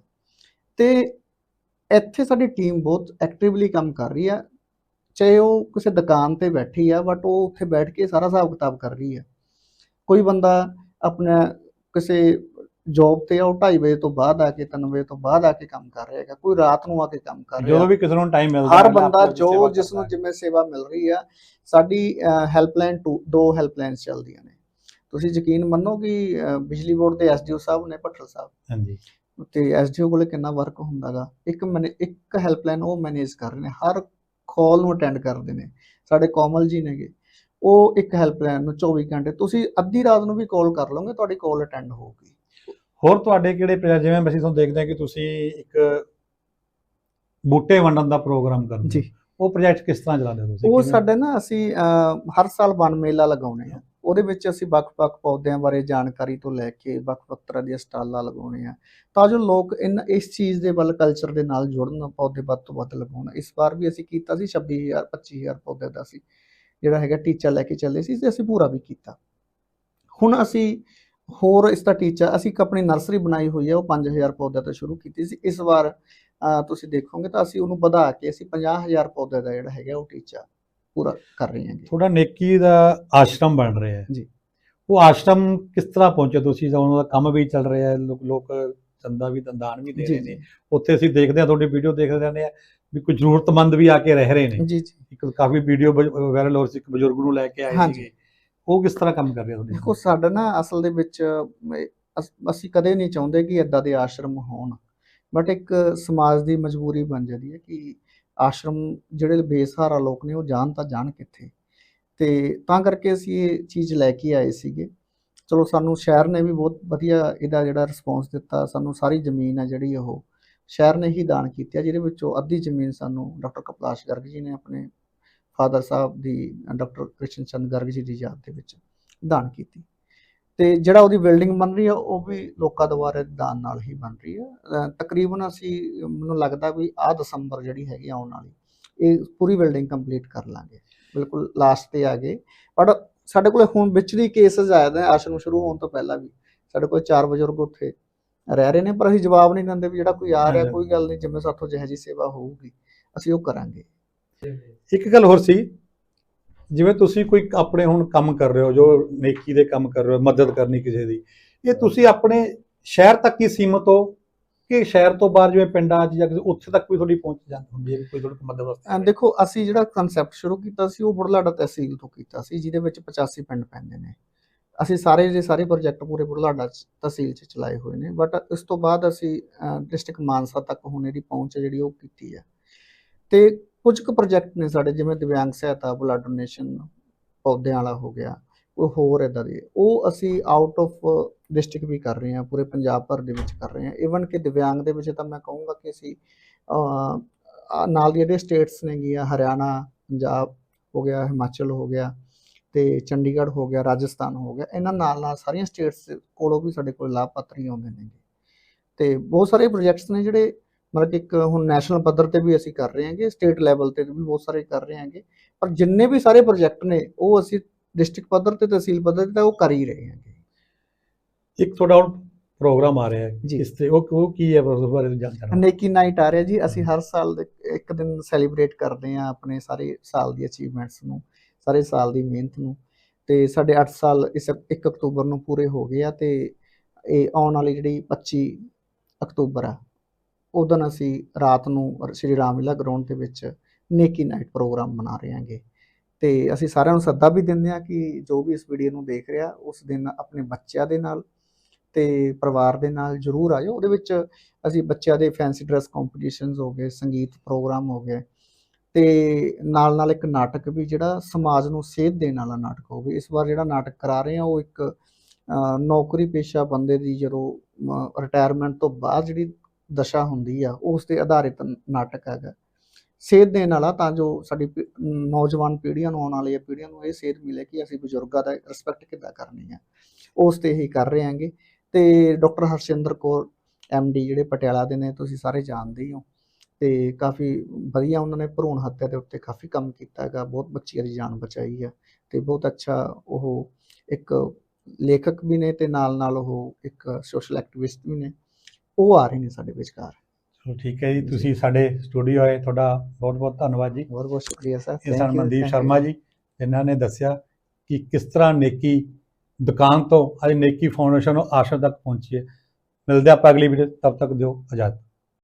Speaker 2: ਤੇ ਇੱਥੇ ਸਾਡੀ ਟੀਮ ਬਹੁਤ ਐਕਟਿਵਲੀ ਕੰਮ ਕਰ ਰਹੀ ਆ ਚਾਹੇ ਉਹ ਕਿਸੇ ਦੁਕਾਨ ਤੇ ਬੈਠੀ ਆ ਬਟ ਉਹ ਉੱਥੇ ਬੈਠ ਕੇ ਸਾਰਾ ਹਿਸਾਬ ਕਿਤਾਬ ਕਰ ਰਹੀ ਆ। ਕੋਈ ਬੰਦਾ ਆਪਣਾ ਕਿਸੇ ਜੌਬ ਤੇ ਆ ਉਹ 2:30 ਵਜੇ ਤੋਂ ਬਾਅਦ ਆ ਕੇ 3 ਵਜੇ ਤੋਂ ਬਾਅਦ ਆ ਕੇ ਕੰਮ ਕਰ ਰਿਹਾ ਹੈਗਾ। ਕੋਈ ਰਾਤ ਨੂੰ ਆ ਕੇ ਕੰਮ ਕਰ ਰਿਹਾ।
Speaker 1: ਜਦੋਂ ਵੀ ਕਿਸੇ ਨੂੰ ਟਾਈਮ ਮਿਲਦਾ
Speaker 2: ਹਰ ਬੰਦਾ ਜੋ ਜਿਸ ਨੂੰ। ਜਿਵੇਂ ਸੇਵਾ ਮਿਲ ਰਹੀ ਆ ਸਾਡੀ ਹੈਲਪਲਾਈਨ ਦੋ ਹੈਲਪਲਾਈਨਸ ਚੱਲਦੀਆਂ ਨੇ। ਤੁਸੀਂ ਯਕੀਨ ਮੰਨੋ ਕਿ ਬਿਜਲੀ ਬੋਰਡ ਦੇ ਐਸਡੀਓ ਸਾਹਿਬ ਨੇ ਭੱਠਲ ਸਾਹਿਬ
Speaker 1: ਹਾਂਜੀ।
Speaker 2: ਤੇ ਐਸਡੀਓ ਕੋਲੇ ਕਿੰਨਾ ਵਰਕ ਹੁੰਦਾਗਾ ਇੱਕ ਮੈਨੇ ਇੱਕ ਹੈਲਪਲਾਈਨ ਉਹ ਮੈਨੇਜ ਕਰ ਰਹੇ ਨੇ ਹਰ ਕਾਲ ਨੂੰ ਅਟੈਂਡ ਕਰਦੇ ਨੇ। ਸਾਡੇ ਕੋਮਲ ਜੀ ਨੇਗੇ। ਉਹ ਇੱਕ ਹੈਲਪਲਾਈਨ ਨੂੰ 24 ਘੰਟੇ ਤੁਸੀਂ ਅੱਧੀ ਰਾਤ ਨੂੰ ਵੀ ਕਾਲ ਕਰ ਲਓਗੇ ਤੁਹਾਡੀ ਕਾਲ ਅਟੈਂਡ ਹੋਊਗੀ।
Speaker 1: ਹੋਰ ਤੁਹਾਡੇ ਕਿਹੜੇ ਪ੍ਰੋਜੈਕਟ ਜਿਵੇਂ ਅਸੀਂ ਤੁਹਾਨੂੰ ਦੇਖਦੇ ਹਾਂ ਕਿ ਤੁਸੀਂ ਇੱਕ ਬੂਟੇ ਵੰਡਣ ਦਾ ਪ੍ਰੋਗਰਾਮ ਕਰਦੇ ਹੋ।
Speaker 2: ਜੀ।
Speaker 1: ਉਹ ਪ੍ਰੋਜੈਕਟ ਕਿਸ ਤਰ੍ਹਾਂ ਚਲਾਉਂਦੇ ਹੋ ਤੁਸੀਂ?
Speaker 2: ਉਹ? ਸਾਡੇ ਨਾ ਅਸੀਂ ਹਰ ਸਾਲ ਵਨ ਮੇਲਾ ਲਗਾਉਨੇ ਆ ਉਹਦੇ ਵਿੱਚ ਅਸੀਂ ਵੱਖ-ਵੱਖ ਪੌਦਿਆਂ ਬਾਰੇ ਜਾਣਕਾਰੀ ਤੋਂ ਲੈ ਕੇ ਵੱਖ-ਵੱਖ ਤਰ੍ਹਾਂ ਦੀਆਂ ਸਟਾਲਾਂ ਲਗਾਉਣੇ ਆ ਤਾਂ ਜੋ ਲੋਕ ਇਨ ਇਸ ਚੀਜ਼ ਦੇ ਵੱਲ ਕਲਚਰ ਦੇ ਨਾਲ ਜੁੜਨ ਪੌਦੇ ਵੱਧ ਤੋਂ ਵੱਧ ਲਗਾਉਣ। ਇਸ ਵਾਰ ਵੀ ਅਸੀਂ ਕੀਤਾ ਸੀ 26000 25000 ਪੌਦੇ ਦਾ ਸੀ ਜਿਹੜਾ ਹੈਗਾ ਟੀਚਾ ਲੈ ਕੇ ਚੱਲੇ ਸੀ ਤੇ ਅਸੀਂ ਪੂਰਾ ਵੀ ਕੀਤਾ। ਹੁਣ ਅਸੀਂ ਹੋਰ ਇਸ ਦਾ ਟੀਚਾ ਅਸੀਂ ਇੱਕ ਆਪਣੀ ਨਰਸਰੀ ਬਣਾਈ ਹੋਈ ਹੈ ਉਹ 5000 ਪੌਦੇ ਤੋਂ ਸ਼ੁਰੂ ਕੀਤੀ ਸੀ। ਇਸ ਵਾਰ ਤੁਸੀਂ ਦੇਖੋਗੇ ਤਾਂ ਅਸੀਂ ਉਹਨੂੰ ਵਧਾ ਕੇ ਅਸੀਂ 50000 ਪੌਦੇ ਦਾ ਜਿਹੜਾ ਹੈਗਾ ਉਹ ਟੀਚਾ ਪੂਰਾ ਕਰ ਰਹੇ ਹਾਂਗੇ।
Speaker 1: ਥੋੜਾ ਨੇਕੀ ਦਾ ਆਸ਼ਰਮ ਬਣ ਰਿਹਾ ਹੈ।
Speaker 2: ਜੀ।
Speaker 1: ਉਹ ਆਸ਼ਰਮ ਕਿਸ ਤਰ੍ਹਾਂ ਪਹੁੰਚੇ ਤੁਸੀਂ? ਤਾਂ ਉਹਨਾਂ ਦਾ ਕੰਮ ਵੀ ਚੱਲ ਰਿਹਾ ਹੈ ਲੋਕ ਚੰਦਾ ਵੀ ਦਾਨ ਵੀ ਦੇ
Speaker 2: ਜੀ
Speaker 1: ਰਹੇ
Speaker 2: ਜੀ।
Speaker 1: ਨੇ ਉੱਥੇ ਅਸੀਂ ਦੇਖਦੇ ਹਾਂ ਤੁਹਾਡੀ ਵੀਡੀਓ ਦੇਖਦੇ ਰਹਿੰਦੇ ਆ ਵੀ ਕੋਈ ਜ਼ਰੂਰਤਮੰਦ ਵੀ ਆ ਕੇ ਰਹਿ ਰਹੇ ਨੇ।
Speaker 2: ਜੀ ਜੀ।
Speaker 1: ਇੱਕ ਕਾਫੀ ਵੀਡੀਓ ਵਾਇਰਲ ਹੋ ਰਹੀ ਸੀ ਇੱਕ ਬਜ਼ੁਰਗ ਨੂੰ ਲੈ ਕੇ ਆਏ। ਸੀਗੇ। ਉਹ ਕਿਸ ਤਰ੍ਹਾਂ ਕੰਮ ਕਰ ਰਿਹਾ ਤੁਹਾਡੇ
Speaker 2: ਦੇਖੋ ਸਾਡਾ ਨਾ ਅਸਲ ਦੇ ਵਿੱਚ ਅਸ- ਅਸੀਂ ਕਦੇ ਨਹੀਂ ਚਾਹੁੰਦੇ ਕਿ ਇਦਾਂ ਦੇ ਆਸ਼ਰਮ ਹੋਣ। ਬਟ ਇੱਕ ਸਮਾਜ ਦੀ ਮਜਬੂਰੀ ਬਣ ਜਾਂਦੀ ਹੈ ਕਿ ਆਸ਼ਰਮ ਜਿਹੜੇ ਬੇਸਹਾਰਾ ਲੋਕ ਨੇ ਉਹ ਜਾਣ ਤਾਂ ਜਾਣ ਕਿੱਥੇ? ਤੇ ਤਾਂ ਕਰਕੇ ਅਸੀਂ ਇਹ ਚੀਜ਼ ਲੈ ਕੇ ਆਏ ਸੀਗੇ। ਚਲੋ ਸਾਨੂੰ ਸ਼ਹਿਰ ਨੇ ਵੀ ਬਹੁਤ ਵਧੀਆ ਇਹਦਾ ਜਿਹੜਾ ਰਿਸਪੌਂਸ ਦਿੱਤਾ। ਸਾਨੂੰ ਸਾਰੀ ਜ਼ਮੀਨ ਹੈ ਜਿਹੜੀ ਉਹ ਸ਼ਹਿਰ ਨੇ ਹੀ ਦਾਨ ਕੀਤੀ ਹੈ ਜਿਹਦੇ ਵਿੱਚੋਂ ਅੱਧੀ ਜ਼ਮੀਨ ਸਾਨੂੰ ਡਾਕਟਰ ਕਪਲਾਸ਼ ਗਰਗ ਜੀ ਨੇ ਆਪਣੇ ਫਾਦਰ ਸਾਹਿਬ ਦੀ ਡਾਕਟਰ ਕ੍ਰਿਸ਼ਨ ਚੰਦ ਗਰਗ ਜੀ ਦੀ ਯਾਦ ਦੇ ਵਿੱਚ ਦਾਨ ਕੀਤੀ। ਤੇ ਜਿਹੜਾ ਉਹਦੀ ਬਿਲਡਿੰਗ ਬਣ ਰਹੀ ਆ ਉਹ ਵੀ ਲੋਕਾਂ ਦੁਆਰਾ ਦਾਨ ਨਾਲ ਹੀ ਬਣ ਰਹੀ ਅਹ ਤਕਰੀਬਨ ਅਸੀਂ ਮੈਨੂੰ ਲੱਗਦਾ ਵੀ ਆ ਦਸੰਬਰ ਜਿਹੜੀ ਹੈਗੀ ਆਉਣ ਵਾਲੀ ਇਹ ਪੂਰੀ ਬਿਲਡਿੰਗ ਕੰਪਲੀਟ ਕਰ ਲਾਂਗੇ। ਬਿਲਕੁਲ ਲਾਸਟ ਤੇ ਆ ਗਏ। ਬਟ ਸਾਡੇ ਕੋਲੇ ਹੁਣ ਵਿੱਚ ਦੀ ਕੇਸਸ ਆਏ ਨੇ ਆਸ਼ਰਮ ਸ਼ੁਰੂ ਹੋਣ ਤੋਂ ਪਹਿਲਾਂ ਵੀ। ਸਾਡੇ ਕੋਲ ਚਾਰ ਬਜ਼ੁਰਗ ਉੱਥੇ ਰਹਿ ਰਹੇ ਨੇ ਪਰ ਅਸੀਂ ਜਵਾਬ ਨਹੀਂ ਦਿੰਦੇ ਵੀ ਜਿਹੜਾ ਕੋਈ ਆ ਰਿਹਾ ਕੋਈ ਗੱਲ ਨਹੀਂ ਜਿਵੇਂ ਸਾਥੋਂ ਜਿਹੋ ਜਿਹੀ ਸੇਵਾ ਹੋਊਗੀ ਅਸੀਂ ਉਹ ਕਰਾਂਗੇ।
Speaker 1: ਇੱਕ ਗੱਲ ਹੋਰ ਸੀ ਜਿਵੇਂ ਤੁਸੀਂ ਕੋਈ ਆਪਣੇ ਹੁਣ ਕੰਮ ਕਰ ਰਹੇ ਹੋ ਜੋ ਨੇਕੀ ਦੇ ਕੰਮ ਕਰ ਰਹੇ ਹੋ ਮਦਦ ਕਰਨੀ ਕਿਸੇ ਦੀ ਇਹ ਤੁਸੀਂ ਆਪਣੇ ਸ਼ਹਿਰ ਤੱਕ ਹੀ ਸੀਮਤ ਹੋ ਕਿ ਸ਼ਹਿਰ ਤੋਂ ਬਾਹਰ ਜਿਵੇਂ ਪਿੰਡਾਂ 'ਚ ਜਾਂ ਕਿਸੇ ਉੱਥੇ ਤੱਕ ਵੀ ਤੁਹਾਡੀ ਪਹੁੰਚ ਜਾਂਦੀ ਹੁੰਦੀ ਹੈ ਕੋਈ ਤੁਹਾਡੀ ਮਦਦ ਵਾਸਤੇ
Speaker 2: ਦੇਖੋ ਅਸੀਂ ਜਿਹੜਾ ਕਨਸੈਪਟ ਸ਼ੁਰੂ ਕੀਤਾ ਸੀ ਉਹ ਬੁਢਲਾਡਾ ਤਹਿਸੀਲ ਤੋਂ ਕੀਤਾ ਸੀ ਜਿਹਦੇ ਵਿੱਚ 85 ਪਿੰਡ ਪੈਂਦੇ ਨੇ। ਅਸੀਂ ਸਾਰੇ ਦੇ ਸਾਰੇ ਪ੍ਰੋਜੈਕਟ ਪੂਰੇ ਬੁਢਲਾਡਾ ਚ- ਤਹਿਸੀਲ 'ਚ ਚਲਾਏ ਹੋਏ ਨੇ ਬਟ ਇਸ ਤੋਂ ਬਾਅਦ ਅਸੀਂ ਡਿਸਟ੍ਰਿਕਟ ਮਾਨਸਾ ਤੱਕ ਹੁਣ ਇਹਦੀ ਪਹੁੰਚ ਜਿਹੜੀ ਉਹ ਕੀਤੀ ਹੈ। ਤੇ ਕੁਝ ਕੁ ਪ੍ਰੋਜੈਕਟ ਨੇ ਸਾਡੇ, ਜਿਵੇਂ ਦਿਵਿਆਂਗ ਸਹਾਇਤਾ ਬਲੱਡ ਡੋਨੇਸ਼ਨ ਪੌਦਿਆਂ ਵਾਲਾ ਹੋ ਗਿਆ, ਕੋਈ ਹੋਰ ਇਦਾਂ ਦੇ। ਉਹ ਅਸੀਂ ਆਊਟ ਆਫ ਡਿਸਟ੍ਰਿਕਟ ਵੀ ਕਰ ਰਹੇ ਹਾਂ, ਪੂਰੇ ਪੰਜਾਬ ਭਰ ਦੇ ਵਿੱਚ ਕਰ ਰਹੇ ਹਾਂ। ਇਵਨ ਕਿ ਦਿਵਿਆਂਗ ਦੇ ਵਿੱਚ ਤਾਂ ਮੈਂ ਕਹੂੰਗਾ ਕਿ ਅਸੀਂ ਨਾਲ ਦੀ ਜਿਹੜੇ ਸਟੇਟਸ ਨੇਗੀਆਂ ਹਰਿਆਣਾ, ਪੰਜਾਬ ਹੋ ਗਿਆ, ਹਿਮਾਚਲ ਹੋ ਗਿਆ ਤੇ ਚੰਡੀਗੜ੍ਹ ਹੋ ਗਿਆ, ਰਾਜਸਥਾਨ ਹੋ ਗਿਆ, ਇਹਨਾਂ ਨਾਲ ਨਾਲ ਸਾਰੀਆਂ ਸਟੇਟਸ ਕੋਲੋਂ ਵੀ ਸਾਡੇ ਕੋਲ ਲਾਭਪਾਤਰੀ ਆਉਂਦੇ ਨੇ ਤੇ ਬਹੁਤ ਸਾਰੇ ਪ੍ਰੋਜੈਕਟਸ ਨੇ ਜਿਹੜੇ ਮਤਲਬ ਕਿ ਇੱਕ ਹੁਣ ਨੈਸ਼ਨਲ ਪੱਧਰ ਤੇ ਵੀ ਅਸੀਂ ਕਰ ਰਹੇ ਹਾਂਗੇ ਸਟੇਟ ਲੈਵਲ ਤੇ ਵੀ ਬਹੁਤ ਸਾਰੇ ਕਰ ਰਹੇ ਹਾਂਗੇ ਪਰ ਜਿੰਨੇ ਵੀ ਸਾਰੇ ਪ੍ਰੋਜੈਕਟ ਨੇ ਉਹ ਅਸੀਂ ਡਿਸਟ੍ਰਿਕਟ ਪੱਧਰ ਤੇ ਤਹਿਸੀਲ ਪੱਧਰ ਤੇ ਤਾਂ ਉਹ ਕਰ ਹੀ ਰਹੇ ਹਾਂਗੇ।
Speaker 1: ਇੱਕ ਤੁਹਾਡਾ ਹੁਣ ਪ੍ਰੋਗਰਾਮ ਆ ਰਿਹਾ ਹੈ। ਇਸ ਤੇ ਉਹ ਉਹ ਕੀ ਹੈ ਉਸ ਬਾਰੇ ਜਾਣਕਾਰੀ
Speaker 2: ਨੇਕੀ ਨਾਈਟ ਆ ਰਿਹਾ ਜੀ ਅਸੀਂ ਹਰ ਸਾਲ ਦੇ ਇੱਕ ਦਿਨ ਸੈਲੀਬ੍ਰੇਟ ਕਰਦੇ ਹਾਂ ਆਪਣੇ ਸਾਰੇ ਸਾਲ ਦੀ ਅਚੀਵਮੈਂਟਸ ਨੂੰ ਸਾਰੇ ਸਾਲ ਦੀ ਮਿਹਨਤ ਨੂੰ। ਤੇ ਸਾਡੇ 8 ਸਾਲ ਇਸ 1 ਅਕਤੂਬਰ ਨੂੰ ਪੂਰੇ ਹੋ ਗਏ ਆ ਤੇ ਇਹ ਆਉਣ ਵਾਲੀ ਜਿਹੜੀ 25 ਅਕਤੂਬਰ ਆ ਉਦੋਂ ਅਸੀਂ ਰਾਤ ਨੂੰ ਸ਼੍ਰੀ ਰਾਮਲੀਲਾ ਗਰਾਊਂਡ ਦੇ ਵਿੱਚ ਨੇਕੀ ਨਾਈਟ ਪ੍ਰੋਗਰਾਮ ਮਨਾ ਰਹੇ ਹਾਂਗੇ। ਤੇ ਅਸੀਂ ਸਾਰਿਆਂ ਨੂੰ ਸੱਦਾ ਵੀ ਦਿੰਦੇ ਹਾਂ ਕਿ ਜੋ ਵੀ ਇਸ ਵੀਡੀਓ ਨੂੰ ਦੇਖ ਰਿਹਾ, ਉਸ ਦਿਨ ਆਪਣੇ ਬੱਚਿਆਂ ਦੇ ਨਾਲ ਤੇ ਪਰਿਵਾਰ ਦੇ ਨਾਲ ਜਰੂਰ ਆਇਓ। ਉਹਦੇ ਵਿੱਚ ਅਸੀਂ ਬੱਚਿਆਂ ਦੇ ਫੈਂਸੀ ਡਰੈਸ ਕੰਪੀਟੀਸ਼ਨਸ ਹੋ ਗਏ, ਸੰਗੀਤ ਪ੍ਰੋਗਰਾਮ ਹੋ ਗਏ ਤੇ ਨਾਲ ਨਾਲ ਇੱਕ ਨਾਟਕ ਵੀ ਜਿਹੜਾ ਸਮਾਜ ਨੂੰ ਸੇਧ ਦੇਣ ਵਾਲਾ ਨਾਟਕ ਹੋਵੇ ਇਸ ਵਾਰ ਜਿਹੜਾ ਨਾਟਕ ਕਰਾ ਰਹੇ ਆ ਉਹ ਇੱਕ ਨੌਕਰੀ ਪੇਸ਼ਾ ਬੰਦੇ ਦੀ ਜਦੋਂ ਰਿਟਾਇਰਮੈਂਟ ਤੋਂ ਬਾਅਦ ਜਿਹੜੀ ਦਸ਼ਾ ਹੁੰਦੀ ਆ, ਉਸ ਤੇ ਆਧਾਰਿਤ ਨਾਟਕ ਹੈਗਾ। ਸੇਧ ਦੇਣ ਵਾਲਾ ਤਾਂ ਜੋ ਸਾਡੀ ਪੀ- ਨੌਜਵਾਨ ਪੀੜ੍ਹੀਆਂ ਨੂੰ ਆਉਣ ਵਾਲੀਆਂ ਪੀੜ੍ਹੀਆਂ ਨੂੰ ਇਹ ਸੇਧ ਮਿਲੇ ਕਿ ਅਸੀਂ ਬਜ਼ੁਰਗਾਂ ਦਾ ਰਿਸਪੈਕਟ ਕਿੱਦਾਂ ਕਰਨੀ ਹੈ ਉਸ ਤੇ ਹੀ ਕਰ ਰਹੇ ਹਾਂਗੇ। ਤੇ ਡਾਕਟਰ ਹਰਸ਼ਿੰਦਰ ਕੌਰ ਡੀ ਜਿਹੜੇ ਪਟਿਆਲਾ ਦੇ ਨੇ, ਤੁਸੀਂ ਸਾਰੇ ਜਾਣਦੇ ਹੀ ਹੋ। ਤੇ ਕਾਫੀ ਵਧੀਆ ਉਹਨਾਂ ਨੇ ਭਰੂਣ ਹੱਤਿਆ ਦੇ ਉੱਤੇ ਕਾਫੀ ਕੰਮ ਕੀਤਾ ਹੈਗਾ, ਬਹੁਤ ਬੱਚੀਆਂ ਦੀ ਜਾਨ ਬਚਾਈ ਆ। ਤੇ ਬਹੁਤ ਅੱਛਾ ਉਹ ਇੱਕ ਲੇਖਕ ਵੀ ਨੇ ਤੇ ਨਾਲ ਨਾਲ ਉਹ ਇੱਕ ਸੋਸ਼ਲ ਐਕਟਿਵਿਸਟ ਵੀ ਨੇ। ਉਹ ਆ ਰਹੇ ਨੇ ਸਾਡੇ ਵਿਚਕਾਰ।
Speaker 1: ਚਲੋ ਠੀਕ ਹੈ ਜੀ ਤੁਸੀਂ ਸਾਡੇ ਸਟੂਡੀਓ ਆਏ ਤੁਹਾਡਾ ਬਹੁਤ ਬਹੁਤ ਧੰਨਵਾਦ ਜੀ।
Speaker 2: ਬਹੁਤ ਬਹੁਤ ਸ਼ੁਕਰੀਆ ਸਰ।
Speaker 1: ਇਹ ਸਨ ਮਨਦੀਪ ਸ਼ਰਮਾ ਜੀ ਜਿਨ੍ਹਾਂ ਨੇ ਦੱਸਿਆ ਕਿ ਕਿਸ ਤਰ੍ਹਾਂ ਨੇਕੀ ਦੁਕਾਨ ਤੋਂ ਅੱਜ ਨੇਕੀ ਫਾਊਂਡੇਸ਼ਨ ਆਸ਼ਰਮ ਤੱਕ ਪਹੁੰਚੀ ਹੈ ਮਿਲਦੇ ਆਪਾਂ ਅਗਲੀ ਵੀਡੀਓ ਤਬ ਤੱਕ ਦਿਓ ਆਜ਼ਾਦ